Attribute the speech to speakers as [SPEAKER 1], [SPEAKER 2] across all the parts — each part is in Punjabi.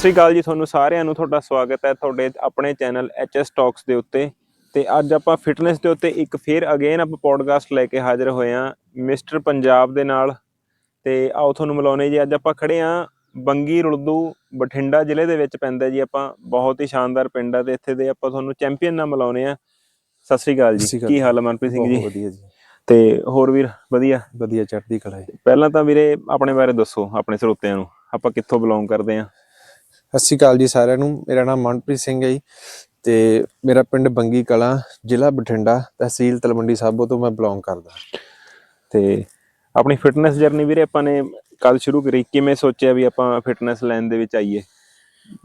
[SPEAKER 1] ਸਤਿ ਸ੍ਰੀ ਅਕਾਲ ਜੀ ਤੁਹਾਨੂੰ ਸਾਰਿਆਂ ਨੂੰ ਤੁਹਾਡਾ ਸਵਾਗਤ ਹੈ ਤੁਹਾਡੇ ਆਪਣੇ ਚੈਨਲ HS Talks ਦੇ ਉੱਤੇ। ਤੇ ਅੱਜ ਆਪਾਂ ਫਿਟਨੈਸ ਦੇ ਉੱਤੇ ਇੱਕ ਫੇਰ ਅਗੇਨ ਆਪਾਂ ਪੋਡਕਾਸਟ ਲੈ ਕੇ ਹਾਜ਼ਰ ਹੋਏ ਹਾਂ ਮਿਸਟਰ ਪੰਜਾਬ ਦੇ ਨਾਲ। ਤੇ ਆਓ ਤੁਹਾਨੂੰ ਮਿਲਾਉਣੇ ਜੀ ਅੱਜ ਆਪਾਂ ਖੜੇ ਹਾਂ ਬੰਗੀ ਰੁਲਦੂ ਬਠਿੰਡਾ ਜ਼ਿਲ੍ਹੇ ਦੇ ਵਿੱਚ ਪੈਂਦਾ ਜੀ ਆਪਾਂ ਬਹੁਤ ਹੀ ਸ਼ਾਨਦਾਰ ਪਿੰਡ ਆ ਤੇ ਇੱਥੇ ਦੇ ਆਪਾਂ ਤੁਹਾਨੂੰ ਚੈਂਪੀਅਨ ਨਾਲ ਮਿਲਾਉਣੇ ਆ ਸਤਿ ਸ੍ਰੀ ਅਕਾਲ ਜੀ। ਕੀ ਹਾਲ ਹੈ ਮਨਪ੍ਰੀਤ ਸਿੰਘ
[SPEAKER 2] ਬਹੁਤ
[SPEAKER 1] ਜੀ
[SPEAKER 2] ਵਧੀਆ ਜੀ।
[SPEAKER 1] ਤੇ ਹੋਰ ਵੀਰ ਵਧੀਆ?
[SPEAKER 2] ਵਧੀਆ ਚੜ੍ਹਦੀ ਕਲਾ ਹੈ
[SPEAKER 1] ਪਹਿਲਾਂ ਤਾਂ ਵੀਰੇ ਆਪਣੇ ਬਾਰੇ ਦੱਸੋ ਆਪਣੇ ਸਰੋਤਿਆਂ ਨੂੰ ਆਪਾਂ ਕਿੱਥੋਂ ਬਿਲੋਂਗ ਕਰਦੇ ਆ
[SPEAKER 2] ਸਤਿ ਸ਼੍ਰੀ ਅਕਾਲ ਜੀ ਸਾਰਿਆਂ ਨੂੰ। ਮੇਰਾ ਨਾਮ ਮਨਪ੍ਰੀਤ ਸਿੰਘ ਹੈ ਜੀ ਤੇ ਮੇਰਾ ਪਿੰਡ ਬੰਗੀ ਕਲਾਂ, ਜ਼ਿਲ੍ਹਾ ਬਠਿੰਡਾ ਤਹਿਸੀਲ ਤਲਵੰਡੀ ਸਾਬੋ ਤੋਂ ਮੈਂ ਬਿਲੋਂਗ ਕਰਦਾ।
[SPEAKER 1] ਤੇ ਆਪਣੀ ਫਿਟਨੈਸ ਜਰਨੀ ਵੀਰੇ ਆਪਾਂ ਨੇ ਕਦ ਸ਼ੁਰੂ ਕਰੀ, ਕਿਵੇਂ ਸੋਚਿਆ ਵੀ ਆਪਾਂ ਫਿਟਨੈਸ ਲਾਈਨ ਦੇ ਵਿੱਚ ਆਈਏ?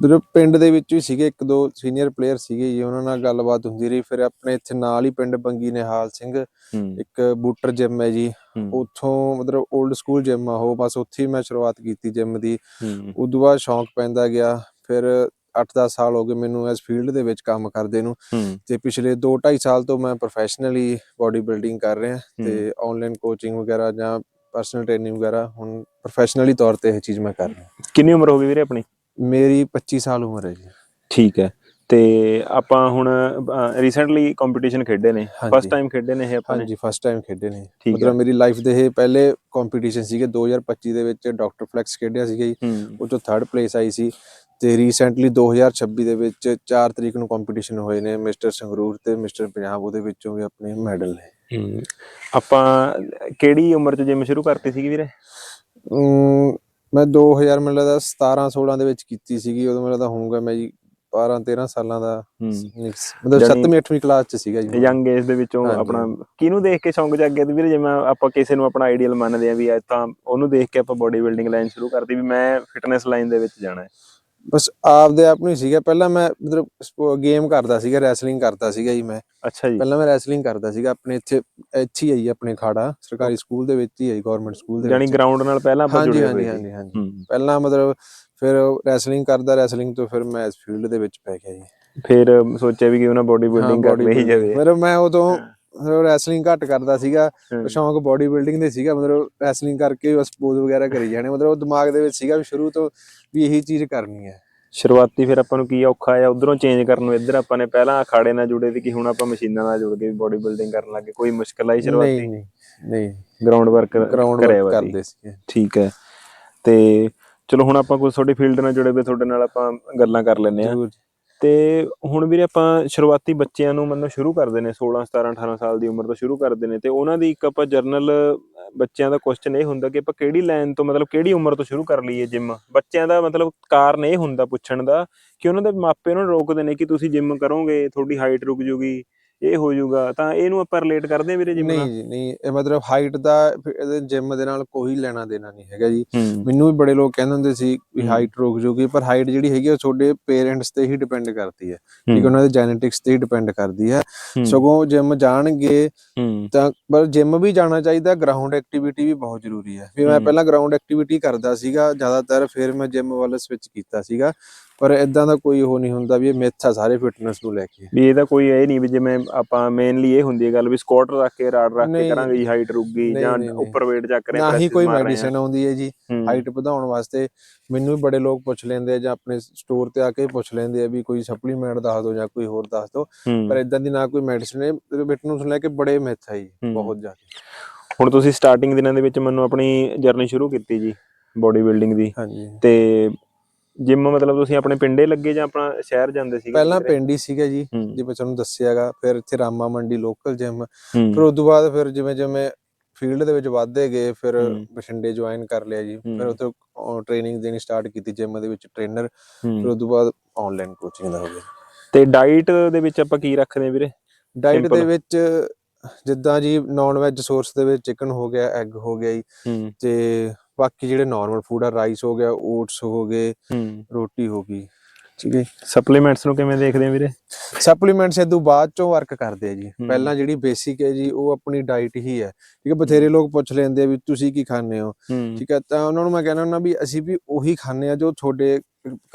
[SPEAKER 2] ਜਦੋਂ ਪਿੰਡ ਦੇ ਵਿੱਚ ਵੀ ਸੀਗੇ ਇੱਕ ਦੋ ਸੀਨੀਅਰ ਪਲੇਅਰ ਸੀਗੇ ਜੀ ਉਹਨਾਂ ਨਾਲ ਗੱਲਬਾਤ ਹੁੰਦੀ ਰਹੀ। ਫਿਰ ਆਪਣੇ ਇੱਥੇ ਨਾਲ ਹੀ ਪਿੰਡ ਬੰਗੀ ਨਿਹਾਲ ਸਿੰਘ ਇੱਕ ਬੂਟਰ ਜਿਮ ਹੈ ਜੀ। ਉੱਥੋਂ ਮਤਲਬ 올ਡ ਸਕੂਲ ਜਿਮ ਆ ਉਹ ਬਸ ਉੱਥੇ ਹੀ ਮੈਂ ਸ਼ੁਰੂਆਤ ਕੀਤੀ ਜਿਮ ਦੀ। ਉਦੋਂ ਬਾਅਦ ਸ਼ੌਂਕ ਪੈਂਦਾ ਗਿਆ ਫਿਰ 8-10 ਸਾਲ ਹੋ ਗਏ ਮੈਨੂੰ ਇਸ ਫੀਲਡ ਦੇ ਵਿੱਚ ਕੰਮ ਕਰਦੇ ਨੂੰ। ਤੇ ਪਿਛਲੇ 2-2.5 ਸਾਲ ਤੋਂ ਮੈਂ ਪ੍ਰੋਫੈਸ਼ਨਲੀ ਬਾਡੀ ਬਿਲਡਿੰਗ ਕਰ ਰਿਹਾ ਤੇ ਆਨਲਾਈਨ ਕੋਚਿੰਗ ਵਗੈਰਾ ਜਾਂ ਪਰਸਨਲ ਟ੍ਰੇਨਿੰਗ ਵਗੈਰਾ ਹੁਣ ਪ੍ਰੋਫੈਸ਼ਨਲੀ ਤੌਰ ਤੇ ਇਹ ਚੀਜ਼ ਮੈਂ ਕਰ ਰਿਹਾ।
[SPEAKER 1] ਕਿੰਨੀ ਉਮਰ ਹੋ ਗਈ ਵੀਰੇ ਆਪਣੀ?
[SPEAKER 2] ਮੇਰੀ 25 ਸਾਲ ਉਮਰ ਹੈ ਜੀ।
[SPEAKER 1] ਠੀਕ ਹੈ। ਤੇ ਆਪਾਂ ਹੁਣ ਰੀਸੈਂਟਲੀ ਕੰਪੀਟੀਸ਼ਨ ਖੇਡੇ ਨੇ। ਫਸਟ ਟਾਈਮ ਖੇਡੇ ਨੇ ਇਹ ਆਪਾਂ
[SPEAKER 2] ਹਾਂਜੀ ਫਸਟ ਟਾਈਮ ਖੇਡੇ ਨੇ। ਮਤਲਬ ਮੇਰੀ ਲਾਈਫ ਦੇ ਇਹ ਪਹਿਲੇ ਕੰਪੀਟੀਸ਼ਨ ਸੀਗੇ। 2025 ਦੇ ਵਿੱਚ ਡਾਕਟਰ ਫਲੈਕਸ ਖੇਡਿਆ ਸੀਗਾ ਜੀ। ਉਹ ਚੋਂ ਥਰਡ ਪਲੇਸ ਆਈ ਸੀ। ਤੇ ਰੀਸੈਂਟਲੀ 2026 ਦੇ ਵਿੱਚ 4 ਤਰੀਕ ਨੂੰ ਕੰਪੀਟੀਸ਼ਨ ਹੋਏ ਨੇ ਮਿਸਟਰ ਸੰਗਰੂਰ ਤੇ ਮਿਸਟਰ ਪੰਜਾਬ। ਉਹਦੇ ਵਿੱਚੋਂ ਵੀ ਆਪਣੇ ਮੈਡਲ ਨੇ।
[SPEAKER 1] ਆਪਾਂ ਕਿਹੜੀ ਉਮਰ 'ਚ ਜਿਮ ਸ਼ੁਰੂ ਕਰਤੀ ਸੀਗੀ ਵੀਰੇ?
[SPEAKER 2] ਮੈਂ 2000 ਮੈਨੂੰ ਲੱਗਦਾ 17 16 ਦੇ ਵਿੱਚ ਕੀਤੀ ਸੀਗੀ ਉਦੋਂ ਮੇਰਾ ਤਾਂ ਹੋਊਗਾ ਮੈਂ ਜੀ 12 13 ਸਾਲਾਂ ਦਾ ਮਤਲਬ
[SPEAKER 1] ਜਾਣੀ-
[SPEAKER 2] 7ਵੀਂ 8ਵੀਂ ਕਲਾਸ ਚ ਸੀਗਾ ਜੀ
[SPEAKER 1] ਯੰਗ ਏਜ ਦੇ ਵਿੱਚੋਂ। ਆਪਣਾ ਕਿਹਨੂੰ ਦੇਖ ਕੇ ਸ਼ੌਂਕ ਜਾਗਿਆ ਤੇ ਵੀਰੇ ਜਿਵੇਂ ਆਪਾਂ ਕਿਸੇ ਨੂੰ ਆਪਣਾ ਆਈਡੀਅਲ ਮੰਨਦੇ ਆ ਵੀ ਤਾਂ ਉਹਨੂੰ ਦੇਖ ਕੇ ਆਪਾਂ ਬੋਡੀ ਬਿਲਡਿੰਗ ਲਾਈਨ ਸ਼ੁਰੂ ਕਰਤੀ ਵੀ ਮੈਂ ਫਿਟਨੈਸ ਲਾਈਨ ਦੇ ਵਿੱਚ ਜਾਣਾ ਹੈ।
[SPEAKER 2] ਬਸ ਆਪਦੇ ਆਪ ਨੂੰ ਹੀ ਸੀਗਾ। ਪਹਿਲਾਂ ਮੈਂ ਮਤਲਬ ਗੇਮ ਕਰਦਾ ਸੀਗਾ ਰੈਸਲਿੰਗ ਕਰਦਾ ਸੀਗਾ ਜੀ ਮੈਂ।
[SPEAKER 1] ਅੱਛਾ ਜੀ।
[SPEAKER 2] ਪਹਿਲਾਂ ਮੈਂ ਰੈਸਲਿੰਗ ਕਰਦਾ ਸੀਗਾ ਆਪਣੇ ਇੱਥੇ ਇੱਥੇ ਹੀ ਆਪਣੇ ਖਾੜਾ ਸਰਕਾਰੀ ਸਕੂਲ ਦੇ ਵਿੱਚ ਹੀ ਹੈ ਗਵਰਨਮੈਂਟ ਸਕੂਲ ਦੇ ਵਿੱਚ।
[SPEAKER 1] ਗਰਾਊਂਡ ਨਾਲ ਪਹਿਲਾਂ ਆਪਾਂ ਜੁੜੇ ਹੋਏ ਸੀ
[SPEAKER 2] ਹਾਂਜੀ ਹਾਂਜੀ ਪਹਿਲਾਂ ਮਤਲਬ ਫਿਰ ਰੈਸਲਿੰਗ ਕਰਦਾ ਰੈਸਲਿੰਗ ਤੋਂ ਫਿਰ ਮੈਂ ਇਸ ਫੀਲਡ ਦੇ ਵਿੱਚ ਪੈ ਗਿਆ ਜੀ।
[SPEAKER 1] ਫਿਰ ਸੋਚਿਆ ਵੀ ਕਿ ਉਹਨਾਂ ਬੋਡੀ ਬਿਲਡਿੰਗ ਕਰ ਲਈ ਜਾਵੇ।
[SPEAKER 2] ਫਿਰ ਮੈਂ ਉਦੋਂ ਰੈਸਲਿੰਗ ਘੱਟ ਕਰਦਾ ਸੀਗਾ। ਸ਼ੌਂਕ ਬਾਡੀ ਬਿਲਡਿੰਗ ਦੇ ਸੀਗਾ ਮਤਲਬ ਰੈਸਲਿੰਗ ਕਰਕੇ ਬਸ ਪੋਜ਼ ਵਗੈਰਾ ਕਰੀ ਜਾਣੇ ਮਤਲਬ ਉਹ ਦਿਮਾਗ ਦੇ ਵਿੱਚ ਸੀਗਾ ਵੀ ਸ਼ੁਰੂ ਤੋਂ ਵੀ ਇਹੀ ਚੀਜ਼ ਕਰਨੀ ਹੈ।
[SPEAKER 1] ਸ਼ੁਰੂਆਤੀ ਫਿਰ ਆਪਾਂ ਨੂੰ ਕੀ ਔਖਾ ਆਇਆ ਉਧਰੋਂ ਚੇਂਜ ਕਰਨ ਨੂੰ ਇੱਧਰ ਆਪਾਂ ਨੇ ਪਹਿਲਾਂ ਅਖਾੜੇ ਨਾਲ ਜੁੜੇ ਸੀ ਕਿ ਹੁਣ ਆਪਾਂ ਮਸ਼ੀਨਾਂ ਨਾਲ ਜੁੜ ਕੇ ਬੋਡੀ ਬਿਲਡਿੰਗ ਕਰਨ ਲੱਗੇ ਕੋਈ ਮੁਸ਼ਕਲ ਆਈ ਸ਼ੁਰੂਆਤੀ?
[SPEAKER 2] ਨਹੀਂ ਨਹੀਂ
[SPEAKER 1] ਗਰਾਊਂਡ ਵਰਕ
[SPEAKER 2] ਗਰਾਊਂਡ
[SPEAKER 1] ਕਰਿਆ
[SPEAKER 2] ਵਰਕ
[SPEAKER 1] ਵਾ।
[SPEAKER 2] ਕਰਦੇ ਸੀਗੇ।
[SPEAKER 1] ਠੀਕ ਹੈ। ਤੇ ਚਲੋ ਹੁਣ ਆਪਾਂ ਕੋਈ ਤੁਹਾਡੀ ਫੀਲਡ ਨਾਲ ਜੁੜੇ ਹੋਏ ਤੁਹਾਡੇ ਨਾਲ ਆਪਾਂ ਗੱਲਾਂ ਕਰ ਲੈਂਦੇ ਆ ਤੇ ਹੁਣ ਵੀਰੇ ਆਪਾਂ ਸ਼ੁਰੂਆਤੀ ਬੱਚਿਆਂ ਨੂੰ ਮੰਨੋ ਸ਼ੁਰੂ ਕਰਦੇ ਨੇ 16 17 18 ਸਾਲ ਦੀ ਉਮਰ ਤੋਂ ਸ਼ੁਰੂ ਕਰਦੇ ਨੇ ਤੇ ਉਹਨਾਂ ਦੀ ਇੱਕ ਆਪਾਂ ਜਰਨਲ ਬੱਚਿਆਂ ਦਾ ਕੁਐਸਚਨ ਇਹ ਹੁੰਦਾ ਕਿ ਆਪਾਂ ਕਿਹੜੀ ਲਾਈਨ ਤੋਂ ਮਤਲਬ ਕਿਹੜੀ ਉਮਰ ਤੋਂ ਸ਼ੁਰੂ ਕਰ ਲਈਏ ਜਿਮ ਬੱਚਿਆਂ ਦਾ ਮਤਲਬ ਕਾਰਨ ਇਹ ਹੁੰਦਾ ਪੁੱਛਣ ਦਾ ਕਿ ਉਹਨਾਂ ਦੇ ਮਾਪੇ ਉਹਨਾਂ ਨੂੰ ਰੋਕਦੇ ਨੇ ਕਿ ਤੁਸੀਂ ਜਿਮ ਕਰੋਗੇ, ਤੁਹਾਡੀ ਹਾਈਟ ਰੁਕ ਜੂਗੀ। ਇਹ ਹੋ ਜਾਊਗਾ। ਤਾਂ ਇਹਨੂੰ ਆਪਾਂ ਰਿਲੇਟ ਕਰਦੇ ਆ ਵੀਰੇ ਜਿਮ ਨਾਲ?
[SPEAKER 2] ਨਹੀਂ ਜੀ ਨਹੀਂ ਇਹ ਮਤਲਬ ਹਾਈਟ ਦਾ ਫਿਰ ਇਹਦੇ ਜਿਮ ਦੇ ਨਾਲ ਕੋਈ ਲੈਣਾ ਦੇਣਾ ਨਹੀਂ ਹੈਗਾ ਜੀ। ਮੈਨੂੰ ਵੀ ਬੜੇ ਲੋਕ ਕਹਿੰਦੇ ਹੁੰਦੇ ਸੀ ਵੀ। ਹਾਈਟ ਰੁਕ ਜੂਗੀ ਪਰ ਹਾਈਟ ਜਿਹੜੀ ਹੈਗੀ ਉਹ ਤੁਹਾਡੇ ਪੇਰੈਂਟਸ ਤੇ ਹੀ ਡਿਪੈਂਡ ਕਰਦੀ ਹੈ। ਠੀਕ ਉਹਨਾਂ ਦੇ ਜੈਨੇਟਿਕਸ ਤੇ ਹੀ ਡਿਪੈਂਡ ਕਰਦੀ ਹੈ। ਸਗੋਂ ਜਿਮ ਜਾਣਗੇ ਤਾਂ ਪਰ ਜਿਮ ਵੀ ਜਾਣਾ ਚਾਹੀਦਾ ਗਰਾਊਂਡ ਐਕਟੀਵਿਟੀ ਵੀ ਬਹੁਤ ਜ਼ਰੂਰੀ ਹੈ। ਵੀ ਮੈਂ। ਪਹਿਲਾਂ ਗਰਾਊਂਡ ਐਕਟੀਵਿਟੀ ਕਰਦਾ ਸੀਗਾ ਜ਼ਿਆਦਾਤਰ ਫਿਰ ਮੈਂ ਜਿਮ ਵੱਲ ਸਵਿਚ ਕੀਤਾ ਸੀਗਾ। ਪਰ ਇਦਾਂ ਦਾ ਕੋਈ ਉਹ ਨਹੀਂ ਹੁੰਦਾ ਵੀ ਇਹ ਮਿਥ ਆ ਸਾਰੇ ਫਿਟਨੈਸ ਨੂੰ ਲੈ ਕੇ।
[SPEAKER 1] ਵੀ ਇਹਦਾ ਕੋਈ ਇਹ ਨਹੀਂ ਵੀ ਜਿਵੇਂ ਆਪਾਂ ਮੇਨਲੀ ਇਹ ਹੁੰਦੀ ਹੈ ਗੱਲ ਵੀ ਸਕੁਆਟ ਰੱਖ ਕੇ ਰਾਡ ਰੱਖ ਕੇ ਕਰਾਂਗੇ ਜੀ ਹਾਈਟ
[SPEAKER 2] ਨਹੀਂ,
[SPEAKER 1] ਜਾਂ। ਉੱਪਰ weight ਚੱਕ ਰਹੇ
[SPEAKER 2] ਨਾ ਹੀ ਕੋਈ ਮੈਡੀਸਿਨ ਆਉਂਦੀ ਹੈ ਜੀ ਹਾਈਟ ਵਧਾਉਣ ਵਾਸਤੇ ਮੈਨੂੰ ਵੀ ਬੜੇ ਲੋਕ ਪੁੱਛ ਲੈਂਦੇ ਆ ਜਾਂ ਆਪਣੇ ਸਟੋਰ ਤੇ ਆ ਕੇ ਪੁੱਛ ਲੈਂਦੇ ਆ ਵੀ ਕੋਈ ਸਪਲੀਮੈਂਟ ਦੱਸ ਦਿਓ ਜਾਂ ਕੋਈ ਹੋਰ ਦੱਸ ਦਿਓ। ਪਰ ਇਦਾਂ ਦੀ ਨਾ ਕੋਈ ਮੈਡੀਸਿਨ ਹੈ ਫਿਟਨੈਸ ਨੂੰ ਲੈ ਕੇ ਬੜੇ ਮਿਥ ਹੈ ਜੀ। ਬਹੁਤ ਜ਼ਿਆਦਾ।
[SPEAKER 1] ਹੁਣ ਤੁਸੀਂ ਸਟਾਰਟਿੰਗ ਦਿਨਾਂ ਦੇ ਵਿੱਚ ਮੈਨੂੰ ਆਪਣੀ ਜਰਨੀ ਸ਼ੁਰੂ ਕੀਤੀ ਜੀ ਬੋਡੀ ਬਿਲਡਿੰਗ ਦੀ।
[SPEAKER 2] ਹਾਂਜੀ।
[SPEAKER 1] ਤੇ ਜਿਮ ਮਤਲਬ ਤੁਸੀਂ ਆਪਣੇ ਪਿੰਡੇ ਲੱਗੇ ਜਾਂ ਆਪਣਾ ਸ਼ਹਿਰ ਜਾਂਦੇ ਸੀਗੇ?
[SPEAKER 2] ਪਹਿਲਾਂ ਪਿੰਡ ਹੀ ਸੀਗਾ ਜੀ ਜਿਵੇਂ ਤੁਹਾਨੂੰ ਦੱਸਿਆਗਾ ਫਿਰ ਇੱਥੇ ਰਾਮਾ ਮੰਡੀ ਲੋਕਲ ਜਿਮ ਫਿਰ ਉਸ ਤੋਂ ਬਾਅਦ ਫਿਰ ਜਿਵੇਂ ਜਿਵੇਂ ਫੀਲਡ ਦੇ ਵਿੱਚ ਵਧਦੇ ਗਏ ਫਿਰ। ਬਠਿੰਡੇ ਜੁਆਇਨ ਕਰ ਲਿਆ ਜੀ। ਫਿਰ। ਉੱਥੇ ਟ੍ਰੇਨਿੰਗ ਦੇਣੀ ਸਟਾਰਟ ਕੀਤੀ ਜਿਮ ਦੇ ਵਿੱਚ ਟ੍ਰੇਨਰ ਫਿਰ। ਉਸ ਤੋਂ ਬਾਅਦ ਆਨਲਾਈਨ ਕੋਚਿੰਗ ਦਾ ਹੋ ਗਿਆ।
[SPEAKER 1] ਤੇ ਡਾਈਟ ਦੇ ਵਿੱਚ ਆਪਾਂ ਕੀ ਰੱਖਦੇ ਵੀਰੇ?
[SPEAKER 2] ਡਾਈਟ. ਦੇ ਵਿੱਚ ਜਿੱਦਾਂ ਜੀ ਨਾਨ ਵੈਜ ਸੋਰਸ ਦੇ ਵਿੱਚ ਚਿਕਨ ਹੋ ਗਿਆ ਐਗ ਹੋ ਗਿਆ ਜੀ। ਤੇ ਬਾਕੀ ਜਿਹੜੇ ਨਾਰਮਲ ਫੂਡ ਆ ਰਾਈਸ ਹੋ ਗਿਆ ਓਟਸ ਹੋ ਗਏ ਰੋਟੀ ਹੋ ਗਈ ਠੀਕ ਹੈ
[SPEAKER 1] ਸਪਲੀਮੈਂਟਸ ਨੂੰ ਕਿਵੇਂ ਦੇਖਦੇ ਆ ਵੀਰੇ?
[SPEAKER 2] ਸਪਲੀਮੈਂਟਸ ਇਦੋਂ ਬਾਅਦ ਚੋਂ ਵਰਕ ਕਰਦੇ ਆ ਜੀ। ਪਹਿਲਾਂ ਜਿਹੜੀ ਬੇਸਿਕ ਹੈ ਜੀ ਉਹ ਆਪਣੀ ਡਾਈਟ ਹੀ ਹੈ। ਠੀਕ ਹੈ ਬਥੇਰੇ ਲੋਕ ਪੁੱਛ ਲੈਂਦੇ ਆ ਵੀ ਤੁਸੀਂ ਕੀ ਖਾਂਦੇ ਹੋ? ਠੀਕ ਹੈ ਤਾਂ ਉਹਨਾਂ ਨੂੰ ਮੈਂ ਕਹਿਣਾ ਹੁੰਦਾ ਵੀ ਅਸੀਂ ਵੀ ਉਹੀ ਖਾਂਦੇ ਆ ਜੋ ਤੁਹਾਡੇ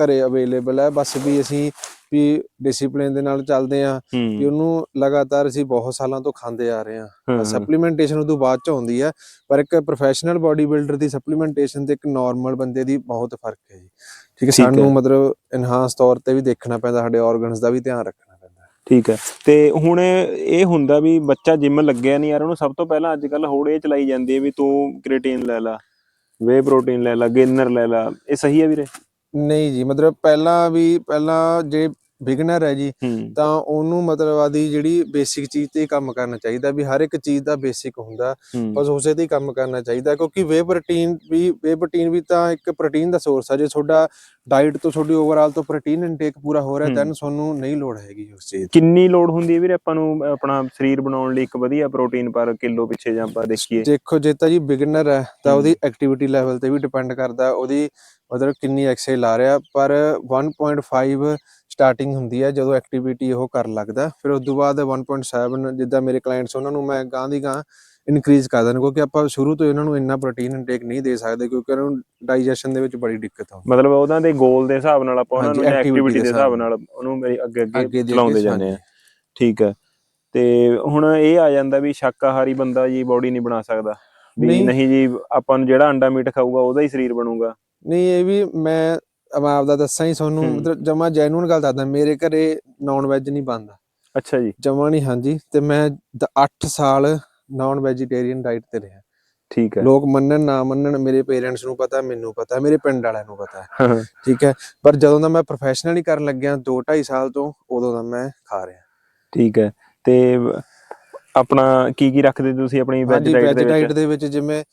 [SPEAKER 2] ਘਰੇ ਅਵੇਲੇਬਲ ਹੈ। ਬਸ ਵੀ ਅਸੀਂ ਵੀ ਡਿਸਪਲਿਨ ਦੇ ਨਾਲ ਚੱਲਦੇ ਆ
[SPEAKER 1] ਹੂੰ।
[SPEAKER 2] ਉਹਨੂੰ ਲਗਾਤਾਰ ਅਸੀਂ ਬਹੁਤ ਸਾਲਾਂ ਤੋਂ ਖਾਂਦੇ ਆ ਰਹੇ ਆ ਸਪਲੀਮੈਂਟੇਸ਼ਨ ਉਦੋਂ ਬਾਅਦ ਚ ਆਉਂਦੀ ਹੈ ਪਰ ਇੱਕ ਪ੍ਰੋਫੈਸ਼ਨਲ ਬਾਡੀ ਬਿਲਡਰ ਦੀ ਸਪਲੀਮੈਂਟੇਸ਼ਨ ਤੇ ਇੱਕ ਨਾਰਮਲ ਬੰਦੇ ਦੀ ਬਹੁਤ ਫ਼ਰਕ ਹੈ ਜੀ। ਠੀਕ ਹੈ
[SPEAKER 1] ਠੀਕ ਹੈ।
[SPEAKER 2] ਸਾਨੂੰ ਮਤਲਬ ਇਨਹਾਂਸ ਤੌਰ ਤੇ ਵੀ ਦੇਖਣਾ ਪੈਂਦਾ ਸਾਡੇ ਆਰਗਨਸ ਦਾ ਵੀ ਧਿਆਨ ਰੱਖਣਾ ਪੈਂਦਾ।
[SPEAKER 1] ਠੀਕ ਹੈ ਤੇ ਹੁਣ ਇਹ ਹੁੰਦਾ ਵੀ ਬੱਚਾ ਜਿਮ ਲੱਗਿਆ ਨਹੀਂ ਯਾਰ ਉਹਨੂੰ ਸਭ ਤੋਂ ਪਹਿਲਾਂ ਅੱਜ ਕੱਲ ਹੋੜੇ ਚਲਾਈ ਜਾਂਦੀ ਹੈ ਵੀ ਤੂੰ ਕ੍ਰੀਟਿਨ ਲੈ ਲਾ ਵੇ ਪ੍ਰੋਟੀਨ ਲੈ ਲਾ ਗੇਨਰ ਲੈ ਲਾ ਇਹ ਸਹੀ ਹੈ ਵੀਰੇ?
[SPEAKER 2] ਨਹੀਂ ਜੀ ਮਤਲਬ ਪਹਿਲਾਂ ਵੀ ਪਹਿਲਾਂ ਜੇ ਬਿਗਨਰ ਹੈ ਜੀ
[SPEAKER 1] ਹੂੰ
[SPEAKER 2] ਤਾਂ ਉਹਨੂੰ ਮਤਲਬ ਆਦੀ ਜਿਹੜੀ ਬੇਸਿਕ ਚੀਜ਼ ਤੇ ਹੀ ਕੰਮ ਕਰਨਾ ਚਾਹੀਦਾ ਵੀ ਹਰ ਇੱਕ ਚੀਜ਼ ਦਾ ਬੇਸਿਕ ਹੁੰਦਾ
[SPEAKER 1] ਹੂੰ
[SPEAKER 2] ਬਸ ਉਸੇ ਤੇ ਹੀ ਕੰਮ ਕਰਨਾ ਚਾਹੀਦਾ ਕਿਉਂਕਿ ਵੇ ਪ੍ਰੋਟੀਨ ਵੀ ਵੇ ਪ੍ਰੋਟੀਨ ਵੀ ਤਾਂ ਇੱਕ ਪ੍ਰੋਟੀਨ ਦਾ ਸੋਰਸ ਹੈ ਜੇ ਤੁਹਾਡਾ ਡਾਈਟ ਤੋਂ ਤੁਹਾਡੀ ਓਵਰਆਲ ਤੋਂ ਪ੍ਰੋਟੀਨ ਇਨਟੇਕ ਪੂਰਾ ਹੋ ਰਿਹਾ
[SPEAKER 1] ਹੂੰ।
[SPEAKER 2] ਦੈਨ ਤੁਹਾਨੂੰ ਨਹੀਂ ਲੋੜ ਹੈਗੀ ਉਸ ਚੀਜ਼ ਦੀ।
[SPEAKER 1] ਕਿੰਨੀ ਲੋਡ ਹੁੰਦੀ ਹੈ ਵੀਰੇ ਆਪਾਂ ਨੂੰ ਆਪਣਾ ਸਰੀਰ ਬਣਾਉਣ ਲਈ ਇੱਕ ਵਧੀਆ ਪ੍ਰੋਟੀਨ ਪਰ ਕਿਲੋ ਪਿੱਛੇ ਜਾਂ ਆਪਾਂ ਦੇਖੀਏ
[SPEAKER 2] ਦੇਖੋ ਜੇ ਤਾਂ ਜੀ ਬਿਗਨਰ ਹੈ ਤਾਂ
[SPEAKER 1] ਹੂੰ।
[SPEAKER 2] ਉਹਦੀ ਐਕਟੀਵਿਟੀ ਲੈਵਲ ਤੇ ਵੀ ਡਿਪੈਂਡ ਕਰਦਾ ਉਹਦੀ ਮਤਲਬ ਕਿੰਨੀ ਐਕਸਰਸਾਈਜ਼ ਲਾ ਰਿਹਾ ਪਰ 1.5 ਸਟਾਰਟਿੰਗ ਹੁੰਦੀ ਹੈ ਜਦੋਂ ਐਕਟੀਵਿਟੀ ਉਹ ਕਰਨ ਲੱਗਦਾ। ਫਿਰ ਉਸ ਤੋਂ ਬਾਅਦ 1.7 ਜਿੱਦਾਂ ਮੇਰੇ ਕਲਾਇੰਟਸ ਉਹਨਾਂ ਨੂੰ ਮੈਂ ਗਾਂ ਦੀ ਗਾਂ ਇਨਕਰੀਜ਼ ਕਰ ਦਿੰਦਾ ਕਿਉਂਕਿ ਆਪਾਂ ਸ਼ੁਰੂ ਤੋਂ ਇਹਨਾਂ ਨੂੰ ਇੰਨਾ ਪ੍ਰੋਟੀਨ ਇਨਟੇਕ ਨਹੀਂ ਦੇ ਸਕਦੇ ਕਿਉਂਕਿ ਉਹਨਾਂ ਨੂੰ ਡਾਈਜੈਸ਼ਨ ਦੇ ਵਿੱਚ ਬੜੀ ਦਿੱਕਤ ਆਉਂਦੀ
[SPEAKER 1] ਮਤਲਬ ਉਹਨਾਂ ਦੇ ਗੋਲ ਦੇ ਹਿਸਾਬ ਨਾਲ ਆਪਾਂ ਉਹਨਾਂ ਨੂੰ ਐਕਟੀਵਿਟੀ
[SPEAKER 2] ਦੇ
[SPEAKER 1] ਹਿਸਾਬ ਨਾਲ। ਉਹਨੂੰ ਮੇਰੀ ਅੱਗੇ ਅੱਗੇ ਚਲਾਉਂਦੇ ਜਾਂਦੇ ਆ। ਠੀਕ ਹੈ। ਤੇ ਹੁਣ ਇਹ ਆ ਜਾਂਦਾ ਵੀ ਸ਼ਾਕਾਹਾਰੀ ਬੰਦਾ ਜੀ ਬੋਡੀ ਨਹੀਂ ਬਣਾ ਸਕਦਾ। ਵੀ
[SPEAKER 2] ਨਹੀਂ।
[SPEAKER 1] ਨਹੀਂ ਜੀ ਆਪਾਂ ਨੂੰ ਜਿਹੜਾ ਅੰਡਾ ਮੀਟ ਖਾਊਗਾ ਉਹਦਾ ਹੀ ਸਰੀਰ ਬਣੂਗਾ।
[SPEAKER 2] ਨਹੀਂ ਇਹ ਵੀ ਮੈਂ ਮੈਂ ਆਪਦਾ ਦੱਸਾਂ ਹੀ ਤੁਹਾਨੂੰ। ਮਤਲਬ ਜਮਾ ਜੈਨੂਨ ਗੱਲ ਦੱਸਦਾ ਮੇਰੇ ਘਰੇ ਨਾਨ ਵੈਜ ਨਹੀਂ ਬਣਦਾ।
[SPEAKER 1] ਅੱਛਾ ਜੀ।
[SPEAKER 2] ਜਮਾ ਨਹੀਂ ਹਾਂਜੀ। ਤੇ ਮੈਂ 8 ਸਾਲ ਨਾਨ ਵੈਜੀਟੇਰੀਅਨ ਡਾਈਟ ਤੇ ਰਿਹਾ।
[SPEAKER 1] ਠੀਕ ਹੈ।
[SPEAKER 2] ਲੋਕ ਮੰਨਣ ਨਾ ਮੰਨਣ ਮੇਰੇ ਪੇਰੈਂਟਸ ਨੂੰ ਪਤਾ ਮੈਨੂੰ ਪਤਾ ਮੇਰੇ ਪਿੰਡ ਵਾਲਿਆਂ ਨੂੰ ਪਤਾ। ਠੀਕ ਹੈ? ਪਰ ਜਦੋਂ ਦਾ ਮੈਂ ਪ੍ਰੋਫੈਸ਼ਨਲੀ ਕਰਨ ਲੱਗਿਆ 2 2.5 ਸਾਲ ਤੋਂ ਉਦੋਂ ਦਾ ਮੈਂ ਖਾ ਰਿਹਾ।
[SPEAKER 1] ਠੀਕ ਹੈ। ਤੇ ਆਪਣਾ ਕੀ ਕੀ ਰੱਖਦੇ ਤੁਸੀਂ ਆਪਣੀ ਵੈਜ ਡਾਈਟ ਦੇ ਵਿੱਚ
[SPEAKER 2] ਜਿਵੇਂ